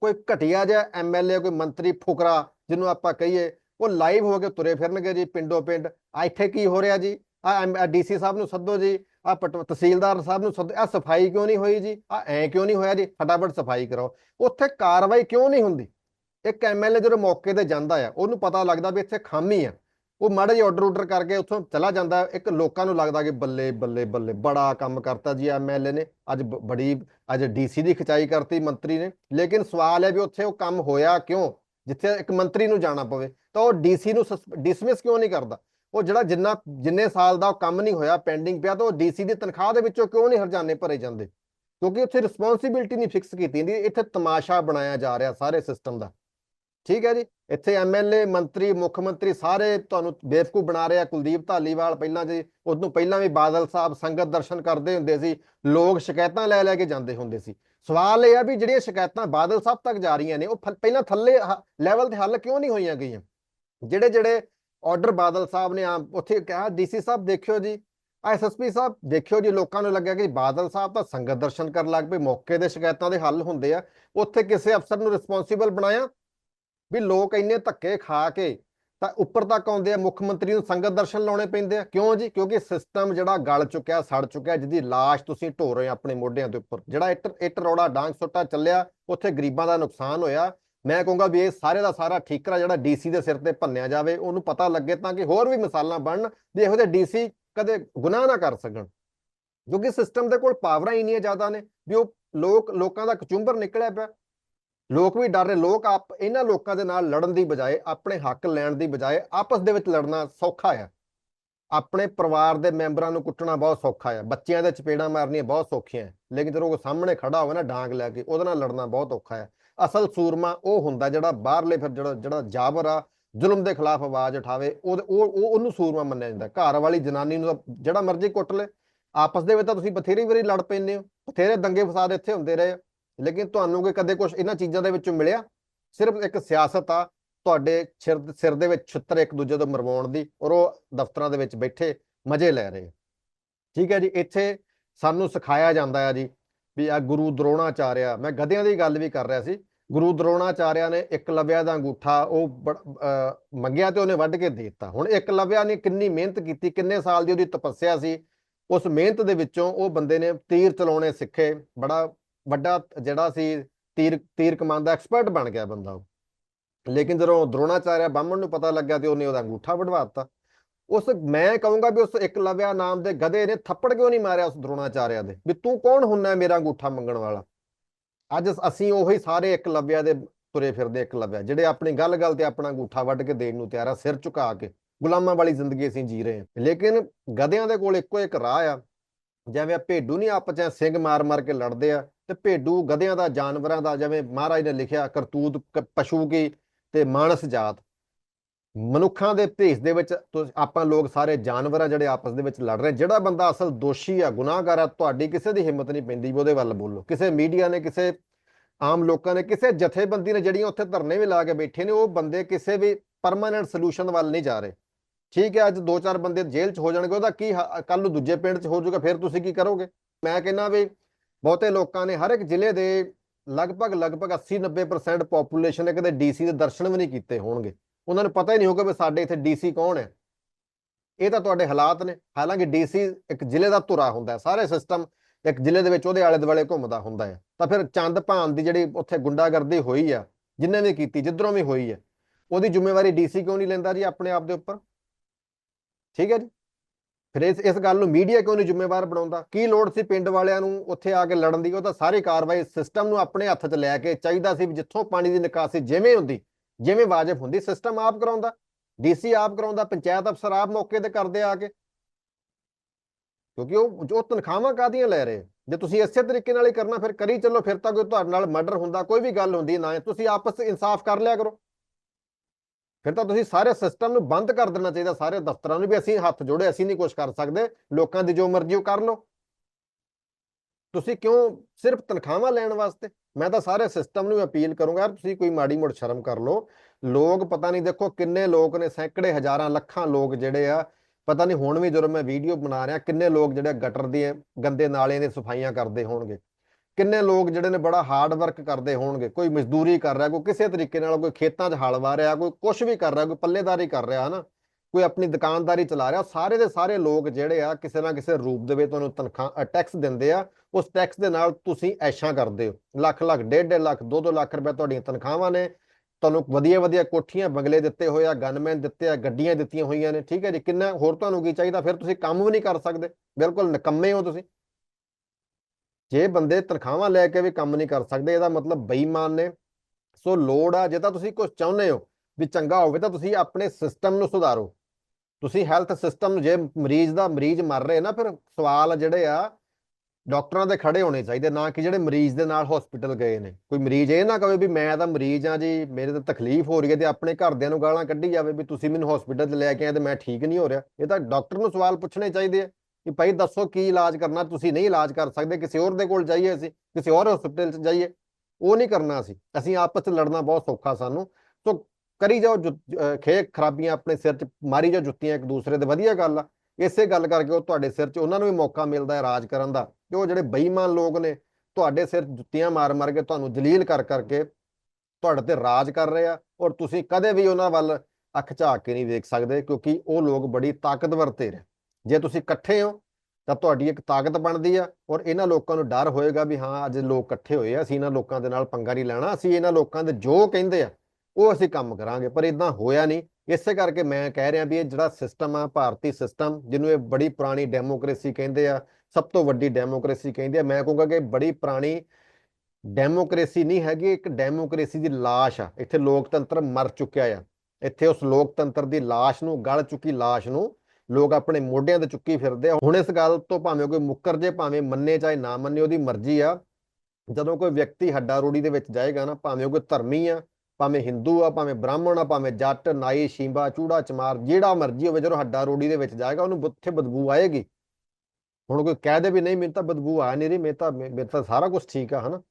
ਕੋਈ ਘਟਿਆ ਜਿਹਾ ਐਮਐਲਏ ਕੋਈ ਮੰਤਰੀ ਫੁਕਰਾ, ਜਿਹਨੂੰ ਆਪਾਂ ਕਹੀਏ, ਉਹ ਲਾਈਵ ਹੋ ਕੇ ਤੁਰੇ ਫਿਰਨਗੇ ਜੀ ਪਿੰਡੋ ਪਿੰਡ। ਆ ਇੱਥੇ ਕੀ ਹੋ ਰਿਹਾ ਜੀ? ਆ ਡੀਸੀ ਸਾਹਿਬ ਨੂੰ ਸੱਦੋ ਜੀ। ਆ ਤਹਿਸੀਲਦਾਰ ਸਾਹਿਬ ਨੂੰ ਸੱਦੋ। ਆ ਸਫ਼ਾਈ ਕਿਉਂ ਨਹੀਂ ਹੋਈ ਜੀ? ਆ ਐ ਕਿਉਂ ਨਹੀਂ ਹੋਇਆ ਜੀ? ਫਟਾਫਟ ਸਫ਼ਾਈ ਕਰਾਓ। ਉੱਥੇ ਕਾਰਵਾਈ ਕਿਉਂ ਨਹੀਂ ਹੁੰਦੀ? ਇੱਕ ਐਮਐਲਏ ਜਦੋਂ ਮੌਕੇ ਤੇ ਜਾਂਦਾ ਆ, ਉਹਨੂੰ ਪਤਾ ਲੱਗਦਾ ਵੀ ਇੱਥੇ ਖਾਮੀ ਆ। ਉਹ ਮਾੜਾ ਜਿਹਾ ਆਰਡਰ ਆਰਡਰ ਕਰਕੇ ਉੱਥੋਂ ਚਲਾ ਜਾਂਦਾ ਇੱਕ ਲੋਕਾਂ ਨੂੰ ਲੱਗਦਾ ਕਿ ਬੱਲੇ ਬੱਲੇ ਬੱਲੇ, ਬੜਾ ਕੰਮ ਕਰਤਾ ਜੀ ਐਮਐਲਏ ਨੇ। ਅੱਜ ਬ- ਬੜੀ, ਅੱਜ ਡੀਸੀ ਦੀ ਖਿਚਾਈ ਕਰਤੀ ਮੰਤਰੀ ਨੇ। ਲੇਕਿਨ ਸਵਾਲ ਹੈ ਵੀ ਉੱਥੇ ਉਹ ਕੰਮ ਹੋਇਆ ਕਿਉਂ? ਜਿੱਥੇ ਇੱਕ ਮੰਤਰੀ ਨੂੰ ਜਾਣਾ ਪਵੇ। ਤਾਂ ਉਹ ਡੀਸੀ ਨੂੰ ਡਿਸਮਿਸ ਕਿਉਂ ਨਹੀਂ ਕਰਦਾ? ਉਹ ਜਿਹੜਾ ਜਿੰਨਾ, ਜਿੰਨੇ ਸਾਲ ਦਾ ਉਹ ਕੰਮ ਨਹੀਂ ਹੋਇਆ ਪੈਂਡਿੰਗ ਪਿਆ, ਤਾਂ ਉਹ ਡੀਸੀ ਦੀ ਤਨਖਾਹ ਦੇ ਵਿੱਚੋਂ ਕਿਉਂ ਨਹੀਂ ਹਰਜਾਨੇ ਭਰੇ ਜਾਂਦੇ? ਕਿਉਂਕਿ ਉੱਥੇ ਰਿਸਪੌਂਸਿਬਿਲਟੀ ਨਹੀਂ ਫਿਕਸ ਕੀਤੀ ਜਾਂਦੀ। ਇੱਥੇ ਤਮਾਸ਼ਾ ਬਣਾਇਆ ਜਾ ਰਿਹਾ ਸਾਰੇ ਸਿਸਟਮ ਦਾ। ਠੀਕ ਹੈ ਜੀ। ਇੱਥੇ ਐਮਐਲਏ ਮੰਤਰੀ, ਮੁੱਖ ਮੰਤਰੀ ਸਾਰੇ ਤੁਹਾਨੂੰ ਬੇਵਕੂਫ ਬਣਾ ਰਹੇ ਆ ਕੁਲਦੀਪ ਧਾਲੀਵਾਲ ਪਹਿਲਾਂ ਜੀ। ਉਦੋਂ ਪਹਿਲਾਂ ਵੀ ਬਾਦਲ ਸਾਹਿਬ ਸੰਗਤ ਦਰਸ਼ਨ ਕਰਦੇ ਹੁੰਦੇ ਸੀ। ਲੋਕ ਸ਼ਿਕਾਇਤਾਂ ਲੈ ਲੈ ਕੇ ਜਾਂਦੇ ਹੁੰਦੇ ਸੀ। ਸਵਾਲ ਇਹ ਆ ਵੀ ਜਿਹੜੀਆਂ ਸ਼ਿਕਾਇਤਾਂ ਬਾਦਲ ਸਾਹਿਬ ਤੱਕ ਜਾ ਰਹੀਆਂ ਨੇ, ਉਹ ਪਹਿਲਾਂ ਥੱਲੇ ਲੈਵਲ ਤੇ ਹੱਲ ਕਿਉਂ ਨਹੀਂ ਹੋਈਆਂ ਗਈਆਂ? ਜਿਹੜੇ ਜਿਹੜੇ ਆਰਡਰ ਬਾਦਲ ਸਾਹਿਬ ਨੇ ਆਮ ਉੱਥੇ ਕਿਹਾ ਡੀਸੀ ਸਾਹਿਬ ਦੇਖਿਓ ਜੀ ਐਸਐਸਪੀ ਸਾਹਿਬ ਦੇਖਿਓ ਜੀ, ਲੋਕਾਂ ਨੂੰ ਲੱਗਿਆ ਕਿ ਬਾਦਲ ਸਾਹਿਬ ਤਾਂ ਸੰਗਤ ਦਰਸ਼ਨ ਕਰਨ ਲੱਗ ਪਏ, ਮੌਕੇ ਦੇ ਸ਼ਿਕਾਇਤਾਂ ਦੇ ਹੱਲ ਹੁੰਦੇ ਆ। ਉੱਥੇ ਕਿਸੇ ਅਫਸਰ ਨੂੰ ਰਿਸਪੌਂਸੀਬਲ ਬਣਾਇਆ ਵੀ ਲੋਕ ਇੰਨੇ ਧੱਕੇ ਖਾ ਕੇ ਤਾਂ ਉੱਪਰ ਤੱਕ ਆਉਂਦੇ ਆ, ਮੁੱਖ ਮੰਤਰੀ ਨੂੰ ਸੰਗਤ ਦਰਸ਼ਨ ਲਾਉਣੇ ਪੈਂਦੇ ਆ। ਕਿਉਂ ਜੀ? ਕਿਉਂਕਿ ਸਿਸਟਮ ਜਿਹੜਾ ਗਲ ਚੁੱਕਿਆ, ਸੜ ਚੁੱਕਿਆ, ਜਿਹਦੀ ਲਾਸ਼ ਤੁਸੀਂ ਢੋ ਰਹੇ ਹੋ ਆਪਣੇ ਮੋਢਿਆਂ ਦੇ ਉੱਪਰ। ਜਿਹੜਾ ਇੱਟ ਇੱਟ ਰੋੜਾ, ਡਾਂਗ ਸੁੱਟਾ ਚੱਲਿਆ, ਉੱਥੇ ਗਰੀਬਾਂ ਦਾ ਨੁਕਸਾਨ ਹੋਇਆ। ਮੈਂ ਕਹੂੰਗਾ ਵੀ ਇਹ ਸਾਰੇ ਦਾ ਸਾਰਾ ਠੀਕਰਾ ਜਿਹੜਾ ਡੀਸੀ ਦੇ ਸਿਰ ਤੇ ਭੰਨਿਆ ਜਾਵੇ, ਉਹਨੂੰ ਪਤਾ ਲੱਗੇ ਤਾਂ ਕਿ ਹੋਰ ਵੀ ਮਿਸਾਲਾਂ ਬਣਨ, ਵੀ ਇਹੋ ਜਿਹੇ ਡੀਸੀ ਕਦੇ ਗੁਨਾਹ ਨਾ ਕਰ ਸਕਣ। ਕਿਉਂਕਿ ਸਿਸਟਮ ਦੇ ਕੋਲ ਪਾਵਰਾਂ ਇੰਨੀਆਂ ਜ਼ਿਆਦਾ ਨੇ। ਵੀ ਉਹ ਲੋਕ, ਲੋਕਾਂ ਦਾ ਕਚੁੰਬਰ ਨਿਕਲਿਆ ਪਿਆ। ਲੋਕ ਵੀ ਡਰ ਰਹੇ, ਲੋਕ ਆਪ, ਇਹਨਾਂ ਲੋਕਾਂ ਦੇ ਨਾਲ ਲੜਨ ਦੀ ਬਜਾਏ, ਆਪਣੇ ਹੱਕ ਲੈਣ ਦੀ ਬਜਾਏ ਆਪਸ ਦੇ ਵਿੱਚ ਲੜਨਾ ਸੌਖਾ ਆ। ਆਪਣੇ ਪਰਿਵਾਰ ਦੇ ਮੈਂਬਰਾਂ ਨੂੰ ਕੁੱਟਣਾ ਬਹੁਤ ਸੌਖਾ ਹੈ ਬੱਚਿਆਂ ਦੇ ਚਪੇੜਾਂ ਮਾਰਨੀਆਂ ਬਹੁਤ ਸੌਖੀਆਂ ਹੈ ਲੇਕਿਨ ਜਦੋਂ ਉਹ ਸਾਹਮਣੇ ਖੜਾ ਹੋਵੇ ਨਾ ਡਾਂਗ ਲੈ ਕੇ, ਉਹਦੇ ਨਾਲ ਲੜਨਾ ਬਹੁਤ ਔਖਾ ਹੈ ਅਸਲ ਸੂਰਮਾ ਉਹ ਹੁੰਦਾ ਜਿਹੜਾ ਬਾਹਰਲੇ ਫਿਰ ਜਿਹੜਾ ਜਿਹੜਾ ਜਾਬਰ ਆ, ਜ਼ੁਲਮ ਦੇ ਖਿਲਾਫ ਆਵਾਜ਼ ਉਠਾਵੇ ਉਹ ਉਹ, ਉਹਨੂੰ ਸੂਰਮਾ ਮੰਨਿਆ ਜਾਂਦਾ। ਘਰ ਵਾਲੀ ਜਨਾਨੀ ਨੂੰ ਤਾਂ ਜਿਹੜਾ ਮਰਜ਼ੀ ਕੁੱਟ ਲੇ। ਆਪਸ ਦੇ ਵਿੱਚ ਤਾਂ ਤੁਸੀਂ ਬਥੇਰੀ ਵਾਰੀ ਲੜ ਪੈਂਦੇ ਹੋ। ਬਥੇਰੇ ਦੰਗੇ ਫਸਾਦ ਇੱਥੇ ਹੁੰਦੇ ਰਹੇ ਆ। ਲੇਕਿਨ ਤੁਹਾਨੂੰ ਕਿ ਕਦੇ ਕੁਝ ਇਹਨਾਂ ਚੀਜ਼ਾਂ ਦੇ ਵਿੱਚੋਂ ਮਿਲਿਆ? ਸਿਰਫ ਇੱਕ ਸਿਆਸਤ ਆ, ਤੁਹਾਡੇ ਸਿਰ ਸਿਰ ਦੇ ਵਿੱਚ ਛਿੱਤਰ ਇੱਕ ਦੂਜੇ ਤੋਂ ਮਰਵਾਉਣ ਦੀ ਔਰ ਉਹ ਦਫ਼ਤਰਾਂ ਦੇ ਵਿੱਚ ਬੈਠੇ ਮਜ਼ੇ ਲੈ ਰਹੇ। ਠੀਕ ਹੈ ਜੀ, ਇੱਥੇ ਸਾਨੂੰ ਸਿਖਾਇਆ ਜਾਂਦਾ ਹੈ ਜੀ ਵੀ ਆ ਗੁਰੂ ਦਰੋਣਾਚਾਰਿਆ, ਮੈਂ ਗਧਿਆਂ ਦੀ ਗੱਲ ਵੀ ਕਰ ਰਿਹਾ ਸੀ, ਗੁਰੂ ਦਰੋਣਾਚਾਰਿਆ ਨੇ ਇੱਕ ਲਵਿਆ ਦਾ ਅੰਗੂਠਾ ਉਹ ਬੜ- ਅਹ, ਮੰਗਿਆ ਤੇ ਉਹਨੇ ਵੱਢ ਕੇ ਦੇ ਦਿੱਤਾ। ਹੁਣ ਇੱਕ ਲਵਿਆ ਨੇ ਕਿੰਨੀ ਮਿਹਨਤ ਕੀਤੀ, ਕਿੰਨੇ ਸਾਲ ਦੀ ਉਹਦੀ ਤਪੱਸਿਆ ਸੀ, ਉਸ ਮਿਹਨਤ ਦੇ ਵਿੱਚੋਂ ਉਹ ਬੰਦੇ ਨੇ ਤੀਰ ਚਲਾਉਣੇ ਸਿੱਖੇ, ਬੜਾ ਵੱਡਾ ਜਿਹੜਾ ਸੀ ਤੀਰ ਤੀਰ ਕਮਾਨ ਦਾ ਐਕਸਪਰਟ ਬਣ ਗਿਆ ਬੰਦਾ ਉਹ। ਲੇਕਿਨ ਜਦੋਂ ਦਰੋਣਾਚਾਰਿਆ ਬਾਹਮਣ ਨੂੰ ਪਤਾ ਲੱਗਿਆ ਤੇ ਉਹਨੇ ਉਹਦਾ ਅੰਗੂਠਾ ਵਢਵਾ ਦਿੱਤਾ। ਉਸ, ਮੈਂ ਕਹੂੰਗਾ ਵੀ ਉਸ ਇੱਕ ਲਵਿਆ ਨਾਮ ਦੇ ਗਧੇ ਨੇ ਥੱਪੜ ਕਿਉਂ ਨਹੀਂ ਮਾਰਿਆ ਉਸ ਦਰੋਣਾਚਾਰਿਆ ਦੇ? ਵੀ ਤੂੰ ਕੌਣ ਹੁੰਨਾ ਮੇਰਾ ਅੰਗੂਠਾ ਮੰਗਣ ਵਾਲਾ? ਅੱਜ ਅਸੀਂ ਉਹੀ ਸਾਰੇ ਇੱਕ ਲਵਿਆ ਦੇ ਤੁਰੇ ਫਿਰਦੇ ਇੱਕ ਲਵਿਆ, ਜਿਹੜੇ ਆਪਣੀ ਗੱਲ-ਗੱਲ ਤੇ ਆਪਣਾ ਅੰਗੂਠਾ ਵੱਢ ਕੇ ਦੇਣ ਨੂੰ ਤਿਆਰ ਆ, ਸਿਰ ਝੁਕਾ ਕੇ। ਗੁਲਾਮਾਂ ਵਾਲੀ ਜ਼ਿੰਦਗੀ ਅਸੀਂ ਜੀ ਰਹੇ ਹਾਂ। ਲੇਕਿਨ ਗਧਿਆਂ ਦੇ ਕੋਲ ਇੱਕੋ ਇੱਕ ਰਾਹ ਆ, ਜਿਵੇਂ ਭੇਡੂ ਨਹੀਂ ਆਪਸ ਚ ਸਿੰਘ ਮਾਰ-ਮਾਰ ਕੇ ਲੜਦੇ ਆ ਤੇ ਭੇਡੂ ਗਧਿਆਂ ਦਾ, ਜਾਨਵਰਾਂ ਦਾ, ਜਿਵੇਂ ਮਹਾਰਾਜ ਨੇ ਲਿਖਿਆ, ਕਰਤੂਤ ਪਸ਼ੂ ਕੀ ਤੇ ਮਾਨਸ ਜਾਤ। ਮਨੁੱਖਾਂ ਦੇ ਭੇਸ ਦੇ ਵਿੱਚ ਤੁਸ- ਆਪਾਂ ਲੋਕ ਸਾਰੇ ਜਾਨਵਰਾਂ ਜਿਹੜੇ ਆਪਸ ਦੇ ਵਿੱਚ ਲੜ ਰਹੇ, ਜਿਹੜਾ ਬੰਦਾ ਅਸਲ ਦੋਸ਼ੀ ਆ, ਗੁਨਾਹਗਾਰ ਆ, ਤੁਹਾਡੀ ਕਿਸੇ ਦੀ ਹਿੰਮਤ ਨਹੀਂ ਪੈਂਦੀ ਵੀ ਉਹਦੇ ਵੱਲ ਬੋਲੋ। ਕਿਸੇ ਮੀਡੀਆ ਨੇ, ਕਿਸੇ ਆਮ ਲੋਕਾਂ ਨੇ, ਕਿਸੇ ਜਥੇਬੰਦੀ ਨੇ ਜਿਹੜੀਆਂ ਉੱਥੇ ਧਰਨੇ ਵੀ ਲਾ ਕੇ ਬੈਠੇ ਨੇ, ਉਹ ਬੰਦੇ ਕਿਸੇ ਵੀ ਪਰਮਾਨੈਂਟ ਸੋਲੂਸ਼ਨ ਵੱਲ ਨਹੀਂ ਜਾ ਰਹੇ। ਠੀਕ ਹੈ, ਅੱਜ ਦੋ ਚਾਰ ਬੰਦੇ ਜੇਲ੍ਹ 'ਚ ਹੋ ਜਾਣਗੇ, ਉਹਦਾ ਕੀ ਕੱਲ ਨੂੰ ਦੂਜੇ ਪਿੰਡ 'ਚ ਹੋ ਜਾਊਗਾ, ਫਿਰ ਤੁਸੀਂ ਕੀ ਕਰੋਗੇ? ਮੈਂ ਕਹਿੰਦਾ ਵੀ ਬਹੁਤੇ ਲੋਕਾਂ ਨੇ ਹਰ ਇੱਕ ਜ਼ਿਲ੍ਹੇ ਦੇ ਲਗਭਗ ਲਗਭਗ 80-90% ਪੋਪੂਲੇਸ਼ਨ ਨੇ ਕਦੇ ਡੀਸੀ ਦੇ ਦਰਸ਼ਨ ਵੀ ਨਹੀਂ ਕੀਤੇ ਹੋਣਗੇ। ਉਹਨਾਂ ਨੂੰ ਪਤਾ ਹੀ ਨਹੀਂ ਹੋਊਗਾ ਵੀ ਸਾਡੇ ਇੱਥੇ ਡੀਸੀ ਕੌਣ ਹੈ। ਇਹ ਤਾਂ ਤੁਹਾਡੇ ਹਾਲਾਤ ਨੇ। ਹਾਲਾਂਕਿ ਡੀਸੀ ਇੱਕ ਜ਼ਿਲ੍ਹੇ ਦਾ ਧੁਰਾ ਹੁੰਦਾ ਹੈ। ਸਾਰੇ ਸਿਸਟਮ ਇੱਕ ਜ਼ਿਲ੍ਹੇ ਦੇ ਵਿੱਚ ਉਹਦੇ ਆਲੇ ਦੁਆਲੇ ਘੁੰਮਦਾ ਹੁੰਦਾ ਹੈ। ਤਾਂ ਫਿਰ ਚੰਦ ਭਾਨ ਦੀ ਜਿਹੜੀ ਉੱਥੇ ਗੁੰਡਾਗਰਦੀ ਹੋਈ ਆ, ਜਿੰਨੇ ਵੀ ਕੀਤੀ, ਜਿੱਧਰੋਂ ਵੀ ਹੋਈ ਹੈ ਉਹਦੀ ਜ਼ਿੰਮੇਵਾਰੀ ਡੀਸੀ ਕਿਉਂ ਨਹੀਂ ਲੈਂਦਾ ਜੀ ਆਪਣੇ ਆਪ ਦੇ ਉੱਪਰ? ਠੀਕ ਹੈ ਜੀ। ਫਿਰ ਇਸ ਇਸ ਗੱਲ ਨੂੰ ਮੀਡੀਆ ਕਿਉਂ ਨਹੀਂ ਜ਼ਿੰਮੇਵਾਰ ਬਣਾਉਂਦਾ? ਕੀ ਲੋੜ ਸੀ ਪਿੰਡ ਵਾਲਿਆਂ ਨੂੰ ਉੱਥੇ ਆ ਕੇ ਲੜਨ ਦੀ? ਉਹ ਤਾਂ ਸਾਰੀ ਕਾਰਵਾਈ ਸਿਸਟਮ ਨੂੰ ਆਪਣੇ ਹੱਥ 'ਚ ਲੈ ਕੇ ਚਾਹੀਦਾ ਸੀ ਵੀ ਜਿੱਥੋਂ ਪਾਣੀ ਦੀ ਨਿਕਾਸੀ ਜਿਵੇਂ ਹੁੰਦੀ, ਜਿਵੇਂ ਵਾਜਬ ਹੁੰਦੀ, ਸਿਸਟਮ ਆਪ ਕਰਾਉਂਦਾ। ਡੀਸੀ ਆਪ ਕਰਾਉਂਦਾ, ਪੰਚਾਇਤ ਅਫਸਰ ਆਪ ਮੌਕੇ ਤੇ ਕਰਦੇ ਆ ਕੇ। ਕਿਉਂਕਿ ਉਹ, ਜੋ ਤਨਖਾਹਾਂ ਕਾਦੀਆਂ ਲੈ ਰਹੇ? ਜੇ ਤੁਸੀਂ ਇਸੇ ਤਰੀਕੇ ਨਾਲ ਹੀ ਕਰਨਾ, ਫਿਰ ਕਰੀ ਚੱਲੋ, ਫਿਰ ਤਾਂ ਕੋਈ ਤੁਹਾਡੇ ਨਾਲ ਮਰਡਰ ਹੁੰਦਾ, ਕੋਈ ਵੀ ਗੱਲ ਹੁੰਦੀ ਨਾ। ਤੁਸੀਂ ਆਪਸ 'ਚ ਇਨਸਾਫ ਕਰ ਲਿਆ ਕਰੋ। ਫਿਰ ਤਾਂ ਤੁਸੀਂ ਸਾਰੇ ਸਿਸਟਮ ਨੂੰ ਬੰਦ ਕਰ ਦੇਣਾ ਚਾਹੀਦਾ, ਸਾਰੇ ਦਫ਼ਤਰਾਂ ਨੂੰ ਵੀ ਅਸੀਂ ਹੱਥ ਜੋੜੇ, ਅਸੀਂ ਨਹੀਂ ਕੁਝ ਕਰ ਸਕਦੇ। ਲੋਕਾਂ ਦੀ ਜੋ ਮਰਜ਼ੀ ਉਹ ਕਰ ਲਓ। ਤੁਸੀਂ ਕਿਉਂ ਸਿਰਫ ਤਨਖਾਹਾਂ ਲੈਣ ਵਾਸਤੇ? ਮੈਂ ਤਾਂ ਸਾਰੇ ਸਿਸਟਮ ਨੂੰ ਅਪੀਲ ਕਰੂੰਗਾ, ਯਾਰ ਤੁਸੀਂ ਕੋਈ ਮਾੜੀ ਮੋੜ ਸ਼ਰਮ ਕਰ ਲਓ। ਲੋਕ ਪਤਾ ਨਹੀਂ ਦੇਖੋ ਕਿੰਨੇ ਲੋਕ ਨੇ, ਸੈਂਕੜੇ ਹਜ਼ਾਰਾਂ, ਲੱਖਾਂ ਲੋਕ ਜਿਹੜੇ ਆ, ਪਤਾ ਨਹੀਂ ਹੁਣ ਵੀ ਜਦੋਂ ਮੈਂ ਵੀਡੀਓ ਬਣਾ ਰਿਹਾ, ਕਿੰਨੇ ਲੋਕ ਜਿਹੜੇ ਗਟਰ ਦੀਆਂ ਗੰਦੇ ਨਾਲਿਆਂ ਦੀ ਸਫਾਈਆਂ ਕਰਦੇ ਹੋਣਗੇ। ਕਿੰਨੇ ਲੋਕ ਜਿਹੜੇ ਨੇ ਬੜਾ ਹਾਰਡ ਵਰਕ ਕਰਦੇ ਹੋਣਗੇ, ਕੋਈ ਮਜ਼ਦੂਰੀ ਕਰ ਰਿਹਾ, ਕੋਈ ਕਿਸੇ ਤਰੀਕੇ ਨਾਲ ਕੋਈ ਖੇਤਾਂ 'ਚ ਹਲ ਵਾ ਰਿਹਾ ਕੋਈ ਕੁਝ ਵੀ ਕਰ ਰਿਹਾ, ਕੋਈ ਪੱਲੇਦਾਰੀ ਕਰ ਰਿਹਾ, ਹਨਾ? ਕੋਈ ਆਪਣੀ ਦੁਕਾਨਦਾਰੀ ਚਲਾ ਰਿਹਾ, ਸਾਰੇ ਦੇ ਸਾਰੇ ਲੋਕ ਜਿਹੜੇ ਆ ਕਿਸੇ ਨਾ ਕਿਸੇ ਰੂਪ ਦੇ ਵਿੱਚ ਤੁਹਾਨੂੰ ਤਨਖਾਹ ਟੈਕਸ ਦਿੰਦੇ ਆ, ਉਸ ਟੈਕਸ ਦੇ ਨਾਲ ਤੁਸੀਂ ਐਸ਼ਾਂ ਕਰਦੇ ਹੋ। ਲੱਖ ਲੱਖ, ਡੇਢ ਡੇਢ ਲੱਖ 2-2 ਲੱਖ ਰੁਪਏ ਤੁਹਾਡੀਆਂ ਤਨਖਾਹਾਂ ਨੇ, ਤੁਹਾਨੂੰ ਵਧੀਆ ਵਧੀਆ ਕੋਠੀਆਂ, ਬੰਗਲੇ ਦਿੱਤੇ ਹੋਏ ਆ ਗਨਮੈਨ ਦਿੱਤੇ ਆ, ਗੱਡੀਆਂ ਦਿੱਤੀਆਂ ਹੋਈਆਂ ਨੇ, ਠੀਕ ਹੈ ਜੀ, ਕਿੰਨਾ ਹੋਰ ਤੁਹਾਨੂੰ ਕੀ ਚਾਹੀਦਾ? ਫਿਰ ਤੁਸੀਂ ਕੰਮ ਵੀ ਨਹੀਂ ਕਰ ਸਕਦੇ, ਬਿਲਕੁਲ ਨਿਕੰਮੇ ਹੋ ਤੁਸੀਂ। ਜੇ ਬੰਦੇ ਤਨਖਾਹਾਂ ਲੈ ਕੇ ਵੀ ਕੰਮ ਨਹੀਂ ਕਰ ਸਕਦੇ, ਇਹਦਾ ਮਤਲਬ ਬੇਈਮਾਨ ਨੇ। ਸੋ ਲੋੜ ਆ, ਜੇ ਤਾਂ ਤੁਸੀਂ ਕੁਝ ਚਾਹੁੰਦੇ ਹੋ ਵੀ ਚੰਗਾ ਹੋਵੇ, ਤਾਂ ਤੁਸੀਂ ਆਪਣੇ ਸਿਸਟਮ ਨੂੰ ਸੁਧਾਰੋ। ਤੁਸੀਂ ਹੈਲਥ ਸਿਸਟਮ ਨੂੰ ਜੇ ਮਰੀਜ਼ ਦਾ ਮਰੀਜ਼ ਮਰ ਰਹੇ ਨਾ, ਫਿਰ ਸਵਾਲ ਜਿਹੜੇ ਆ, ਡਾਕਟਰਾਂ ਦੇ ਖੜੇ ਹੋਣੇ ਚਾਹੀਦੇ, ਨਾ ਕਿ ਜਿਹੜੇ ਮਰੀਜ਼ ਦੇ ਨਾਲ ਹਸਪੀਟਲ ਗਏ ਨੇ। ਕੋਈ ਮਰੀਜ਼ ਇਹ ਨਾ ਕਹੇ ਵੀ ਮੈਂ ਤਾਂ ਮਰੀਜ਼ ਆ ਜੀ, ਮੇਰੇ ਤਾਂ ਤਕਲੀਫ ਹੋ ਰਹੀ ਹੈ ਤੇ ਆਪਣੇ ਘਰਦਿਆਂ ਨੂੰ ਗਾਲਾਂ ਕੱਢੀ ਜਾਵੇ ਵੀ ਤੁਸੀਂ ਮੈਨੂੰ ਹਸਪੀਟਲ 'ਚ ਲੈ ਕੇ ਆਏ ਤੇ ਮੈਂ ਠੀਕ ਨਹੀਂ ਹੋ ਰਿਹਾ। ਇਹ ਤਾਂ ਡਾਕਟਰ ਨੂੰ ਸਵਾਲ ਪੁੱਛਣੇ ਚਾਹੀਦੇ ਆ। ਕਿ ਭਾਈ ਦੱਸੋ ਕੀ ਇਲਾਜ ਕਰਨਾ, ਤੁਸੀਂ ਨਹੀਂ ਇਲਾਜ ਕਰ ਸਕਦੇ, ਕਿਸੇ ਹੋਰ ਦੇ ਕੋਲ ਜਾਈਏ ਅਸੀਂ, ਕਿਸੇ ਹੋਰ ਹਸਪੀਟਲ 'ਚ ਜਾਈਏ, ਉਹ ਨਹੀਂ ਕਰਨਾ ਅਸੀਂ। ਅਸੀਂ ਆਪਸ 'ਚ ਲੜਨਾ ਬਹੁਤ ਸੌਖਾ ਸਾਨੂੰ। ਸੋ ਕਰੀ ਜਾਓ ਜੁ- ਅਹ ਖੇ ਖਰਾਬੀਆਂ ਆਪਣੇ ਸਿਰ 'ਚ, ਮਾਰੀ ਜਾਓ ਜੁੱਤੀਆਂ ਇੱਕ ਦੂਸਰੇ ਦੇ, ਵਧੀਆ ਗੱਲ ਆ। ਇਸੇ ਗੱਲ ਕਰਕੇ ਉਹ ਤੁਹਾਡੇ ਸਿਰ 'ਚ, ਉਹਨਾਂ ਨੂੰ ਵੀ ਮੌਕਾ ਮਿਲਦਾ ਹੈ ਰਾਜ ਕਰਨ ਦਾ। ਕਿ ਉਹ ਜਿਹੜੇ ਬੇਈਮਾਨ ਲੋਕ ਨੇ, ਤੁਹਾਡੇ ਸਿਰ ਜੁੱਤੀਆਂ ਮਾਰ ਮਾਰ ਕੇ ਤੁਹਾਨੂੰ ਜਲੀਲ ਕਰ ਕਰਕੇ ਤੁਹਾਡੇ ਤੇ ਰਾਜ ਕਰ ਰਹੇ ਆ, ਔਰ ਤੁਸੀਂ ਕਦੇ ਵੀ ਉਹਨਾਂ ਵੱਲ ਅੱਖ ਝਾਕ ਕੇ ਨਹੀਂ ਵੇਖ ਸਕਦੇ, ਕਿਉਂਕਿ ਉਹ ਲੋਕ ਬੜੀ ਤਾਕਤਵਰ ਤੇ ਨੇ। ਜੇ ਤੁਸੀਂ ਇਕੱਠੇ ਹੋ, ਤਾਂ ਤੁਹਾਡੀ ਇੱਕ ਤਾਕਤ ਬਣਦੀ ਆ ਔਰ ਇਹਨਾਂ ਲੋਕਾਂ ਨੂੰ ਡਰ ਹੋਏਗਾ ਵੀ ਹਾਂ, ਅੱਜ ਲੋਕ ਇਕੱਠੇ ਹੋਏ ਆ, ਅਸੀਂ ਇਹਨਾਂ ਲੋਕਾਂ ਦੇ ਨਾਲ ਪੰਗਾ ਨਹੀਂ ਲੈਣਾ, ਅਸੀਂ ਇਹਨਾਂ ਲੋਕਾਂ ਦੇ ਜੋ ਕਹਿੰਦੇ ਆ, ਉਹ ਅਸੀਂ ਕੰਮ ਕਰਾਂਗੇ, ਪਰ ਇਦਾਂ ਹੋਇਆ ਨਹੀਂ। ਇਸੇ ਕਰਕੇ ਮੈਂ ਕਹਿ ਰਿਹਾ ਵੀ ਇਹ ਜਿਹੜਾ ਸਿਸਟਮ ਆ, ਭਾਰਤੀ ਸਿਸਟਮ ਜਿਹਨੂੰ ਇਹ ਬੜੀ ਪੁਰਾਣੀ ਡੈਮੋਕ੍ਰੇਸੀ ਕਹਿੰਦੇ ਆ, ਸਭ ਤੋਂ ਵੱਡੀ ਡੈਮੋਕ੍ਰੇਸੀ ਕਹਿੰਦੇ ਆ, ਮੈਂ ਕਹੂੰਗਾ ਕਿ ਬੜੀ ਪੁਰਾਣੀ ਡੈਮੋਕ੍ਰੇਸੀ ਨਹੀਂ ਹੈਗੀ ਇੱਕ ਡੈਮੋਕ੍ਰੇਸੀ ਦੀ ਲਾਸ਼ ਆ। ਇੱਥੇ ਲੋਕਤੰਤਰ ਮਰ ਚੁੱਕਿਆ ਆ। ਇੱਥੇ ਉਸ ਲੋਕਤੰਤਰ ਦੀ ਲਾਸ਼ ਨੂੰ, ਗਲ ਚੁੱਕੀ ਲਾਸ਼ ਨੂੰ ਲੋਕ ਆਪਣੇ ਮੋਢਿਆਂ ਤੇ ਚੁੱਕੀ ਫਿਰਦੇ ਆ। ਹੁਣ ਇਸ ਗੱਲ ਤੋਂ ਭਾਵੇਂ ਕੋਈ ਮੁੱਕਰ ਜੇ, ਭਾਵੇਂ ਮੰਨੇ ਚਾਹੇ ਨਾ ਮੰਨੇ, ਉਹਦੀ ਮਰਜ਼ੀ ਆ। ਜਦੋਂ ਕੋਈ ਵਿਅਕਤੀ ਹੱਡਾ ਰੋੜੀ ਦੇ ਵਿੱਚ ਜਾਏਗਾ ਨਾ, ਭਾਵੇਂ ਉਹ ਕੋਈ ਧਰਮੀ ਆ, ਭਾਵੇਂ ਹਿੰਦੂ ਆ, ਭਾਵੇਂ ਬ੍ਰਾਹਮਣ ਆ, ਭਾਵੇਂ ਜੱਟ, ਨਾਈ, ਸ਼ੀਂਬਾ, ਚੂੜਾ, ਚਮਾਰ, ਜਿਹੜਾ ਮਰਜ਼ੀ ਹੋਵੇ, ਜਦੋਂ ਹੱਡਾ ਰੋੜੀ ਦੇ ਵਿੱਚ ਜਾਏਗਾ, ਉਹਨੂੰ ਉੱਥੇ ਬਦਬੂ ਆਏਗੀ। ਹੁਣ ਕੋਈ ਕਹਿ ਦੇ ਵੀ ਨਹੀਂ, ਮੈਨੂੰ ਤਾਂ ਬਦਬੂ ਆ ਨਹੀਂ ਰਹੀ ਮੇਰੇ ਤਾਂ ਮੇਰੇ ਤਾਂ ਸਾਰਾ ਕੁਝ ਠੀਕ ਆ, ਹਨਾ?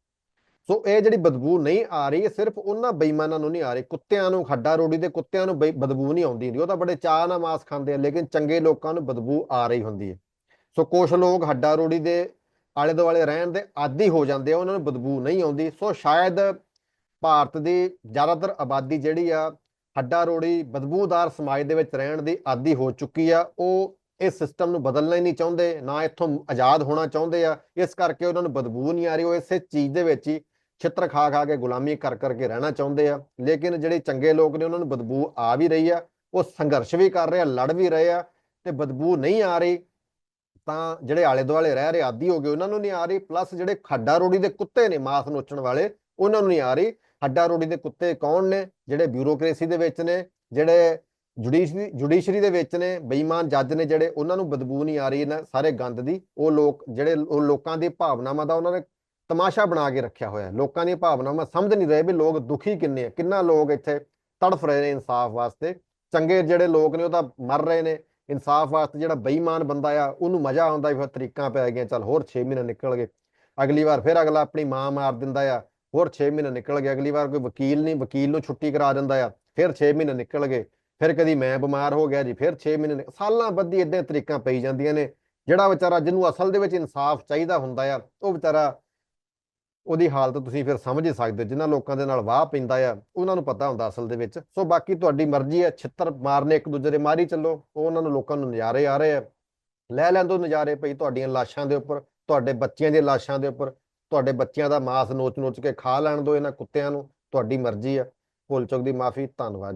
ਸੋ ਇਹ ਜਿਹੜੀ ਬਦਬੂ ਨਹੀਂ ਆ ਰਹੀ ਇਹ ਸਿਰਫ ਉਹਨਾਂ ਬੇਈਮਾਨਾਂ ਨੂੰ ਨਹੀਂ ਆ ਰਹੀ, ਕੁੱਤਿਆਂ ਨੂੰ ਹੱਡਾ ਰੋੜੀ ਦੇ ਕੁੱਤਿਆਂ ਨੂੰ ਬਈ- ਬਦਬੂ ਨਹੀਂ ਆਉਂਦੀ ਹੁੰਦੀ, ਉਹ ਤਾਂ ਬੜੇ ਚਾਅ ਨਾਲ ਮਾਸ ਖਾਂਦੇ ਆ, ਲੇਕਿਨ ਚੰਗੇ ਲੋਕਾਂ ਨੂੰ ਬਦਬੂ ਆ ਰਹੀ ਹੁੰਦੀ ਹੈ। ਸੋ ਕੁਝ ਲੋਕ ਹੱਡਾ ਰੋੜੀ ਦੇ ਆਲੇ ਦੁਆਲੇ ਰਹਿਣ ਦੇ ਆਦੀ ਹੋ ਜਾਂਦੇ ਆ, ਉਹਨਾਂ ਨੂੰ ਬਦਬੂ ਨਹੀਂ ਆਉਂਦੀ। ਸੋ ਸ਼ਾਇਦ ਭਾਰਤ ਦੀ ਜ਼ਿਆਦਾਤਰ ਆਬਾਦੀ ਜਿਹੜੀ ਆ ਹੱਡਾ ਰੋੜੀ ਬਦਬੂਦਾਰ ਸਮਾਜ ਦੇ ਵਿੱਚ ਰਹਿਣ ਦੀ ਆਦੀ ਹੋ ਚੁੱਕੀ ਆ, ਉਹ ਇਸ ਸਿਸਟਮ ਨੂੰ ਬਦਲਣਾ ਹੀ ਨਹੀਂ ਚਾਹੁੰਦੇ, ਨਾ ਇੱਥੋਂ ਆਜ਼ਾਦ ਹੋਣਾ ਚਾਹੁੰਦੇ ਆ, ਇਸ ਕਰਕੇ ਉਹਨਾਂ ਨੂੰ ਬਦਬੂ ਨਹੀਂ ਆ ਰਹੀ, ਉਹ ਇਸੇ ਚੀਜ਼ ਦੇ ਵਿੱਚ ਹੀ ਛਿੱਤਰ ਖਾ ਖਾ ਕੇ ਗੁਲਾਮੀ ਕਰ ਕਰਕੇ ਰਹਿਣਾ ਚਾਹੁੰਦੇ ਆ। ਲੇਕਿਨ ਜਿਹੜੇ ਚੰਗੇ ਲੋਕ ਨੇ, ਉਹਨਾਂ ਨੂੰ ਬਦਬੂ ਆ ਵੀ ਰਹੀ ਆ। ਉਹ ਸੰਘਰਸ਼ ਵੀ ਕਰ ਰਹੇ ਆ, ਲੜ ਵੀ ਰਹੇ ਆ ਤੇ ਬਦਬੂ ਨਹੀਂ ਆ ਰਹੀ ਤਾਂ ਜਿਹੜੇ ਆਲੇ ਦੁਆਲੇ ਰਹਿ ਰਹੇ ਆਦੀ ਹੋ ਗਏ, ਉਹਨਾਂ ਨੂੰ ਨਹੀਂ ਆ ਰਹੀ। ਪਲੱਸ ਜਿਹੜੇ ਖੱਡਾ ਰੋੜੀ ਦੇ ਕੁੱਤੇ ਨੇ ਮਾਸ ਨੋਚਣ ਵਾਲੇ, ਉਹਨਾਂ ਨੂੰ ਨਹੀਂ ਆ ਰਹੀ। ਖੱਡਾ ਰੋੜੀ ਦੇ ਕੁੱਤੇ ਕੌਣ ਨੇ? ਜਿਹੜੇ ਬਿਊਰੋਕ੍ਰੇਸੀ ਦੇ ਵਿੱਚ ਨੇ, ਜਿਹੜੇ ਜੁਡੀਸ਼ਰੀ ਜੁਡੀਸ਼ਰੀ ਦੇ ਵਿੱਚ ਨੇ, ਬੇਈਮਾਨ ਜੱਜ ਨੇ ਜਿਹੜੇ, ਉਹਨਾਂ ਨੂੰ ਬਦਬੂ ਨਹੀਂ ਆ ਰਹੀ ਇਹਨਾਂ ਸਾਰੇ ਗੰਦ ਦੀ। ਉਹ ਲੋਕ, ਜਿਹੜੇ ਉਹ ਲੋਕਾਂ ਦੀ ਭਾਵਨਾਵਾਂ ਦਾ ਉਹਨਾਂ ਨੇ ਤਮਾਸ਼ਾ ਬਣਾ ਕੇ ਰੱਖਿਆ ਹੋਇਆ ਲੋਕਾਂ ਦੀਆਂ ਭਾਵਨਾਵਾਂ ਸਮਝ ਨਹੀਂ ਰਹੇ ਵੀ ਲੋਕ ਦੁਖੀ ਕਿੰਨੇ ਆ। ਕਿੰਨਾ ਲੋਕ ਇੱਥੇ ਤੜਫ ਰਹੇ ਨੇ ਇਨਸਾਫ ਵਾਸਤੇ। ਚੰਗੇ ਜਿਹੜੇ ਲੋਕ ਨੇ ਉਹ ਤਾਂ ਮਰ ਰਹੇ ਨੇ। ਇਨਸਾਫ ਵਾਸਤੇ ਜਿਹੜਾ ਬੇਈਮਾਨ ਬੰਦਾ ਆ, ਉਹਨੂੰ ਮਜ਼ਾ ਆਉਂਦਾ ਵੀ ਫਿਰ ਤਰੀਕਾਂ ਪੈ ਗਈਆਂ, ਚੱਲ ਹੋਰ 6 ਮਹੀਨੇ ਨਿਕਲ ਗਏ। ਅਗਲੀ ਵਾਰ ਫਿਰ ਅਗਲਾ ਆਪਣੀ ਮਾਂ ਮਾਰ ਦਿੰਦਾ ਆ। ਹੋਰ 6 ਮਹੀਨੇ ਨਿਕਲ ਗਏ। ਅਗਲੀ ਵਾਰ ਕੋਈ ਵਕੀਲ ਨਹੀਂ, ਵਕੀਲ ਨੂੰ ਛੁੱਟੀ ਕਰਾ ਦਿੰਦਾ ਆ। ਫਿਰ 6 ਮਹੀਨੇ ਨਿਕਲ ਗਏ। ਫਿਰ ਕਦੀ ਮੈਂ ਬਿਮਾਰ ਹੋ ਗਿਆ ਜੀ, ਫਿਰ 6 ਮਹੀਨੇ ਸਾਲਾਂ ਬੱਧੀ ਇਦਾਂ ਤਰੀਕਾਂ ਪਈ ਜਾਂਦੀਆਂ ਨੇ। ਜਿਹੜਾ ਵਿਚਾਰਾ ਜਿਹਨੂੰ ਅਸਲ ਦੇ ਵਿੱਚ ਇਨਸਾਫ ਚਾਹੀਦਾ ਹੁੰਦਾ ਆ, ਉਹ ਵਿਚਾਰਾ ਉਹਦੀ ਹਾਲਤ ਤੁਸੀਂ ਫਿਰ ਸਮਝ ਹੀ ਸਕਦੇ ਹੋ ਜਿਨ੍ਹਾਂ ਲੋਕਾਂ ਦੇ ਨਾਲ ਵਾਹ ਪੈਂਦਾ ਆ, ਉਹਨਾਂ ਨੂੰ ਪਤਾ ਹੁੰਦਾ ਅਸਲ ਦੇ ਵਿੱਚ। ਸੋ ਬਾਕੀ ਤੁਹਾਡੀ ਮਰਜ਼ੀ ਹੈ, ਛਿੱਤਰ ਮਾਰਨੇ ਇੱਕ ਦੂਜੇ ਦੇ ਮਾਰੀ ਚੱਲੋ, ਉਹ ਉਹਨਾਂ ਨੂੰ ਲੋਕਾਂ ਨੂੰ ਨਜ਼ਾਰੇ ਆ ਰਹੇ ਆ। ਲੈ ਲੈਣ ਨਜ਼ਾਰੇ ਪਈ ਤੁਹਾਡੀਆਂ ਲਾਸ਼ਾਂ ਦੇ ਉੱਪਰ, ਤੁਹਾਡੇ ਬੱਚਿਆਂ ਦੀਆਂ ਲਾਸ਼ਾਂ ਦੇ ਉੱਪਰ, ਤੁਹਾਡੇ ਬੱਚਿਆਂ ਦਾ ਮਾਸ ਨੋਚ ਨੋਚ ਕੇ ਖਾ ਲੈਣ ਦੋ ਇਹਨਾਂ ਕੁੱਤਿਆਂ ਨੂੰ, ਤੁਹਾਡੀ ਮਰਜ਼ੀ ਆ। ਭੁੱਲ ਚੁੱਕ ਦੀ ਮਾਫੀ, ਧੰਨਵਾਦ ਜੀ।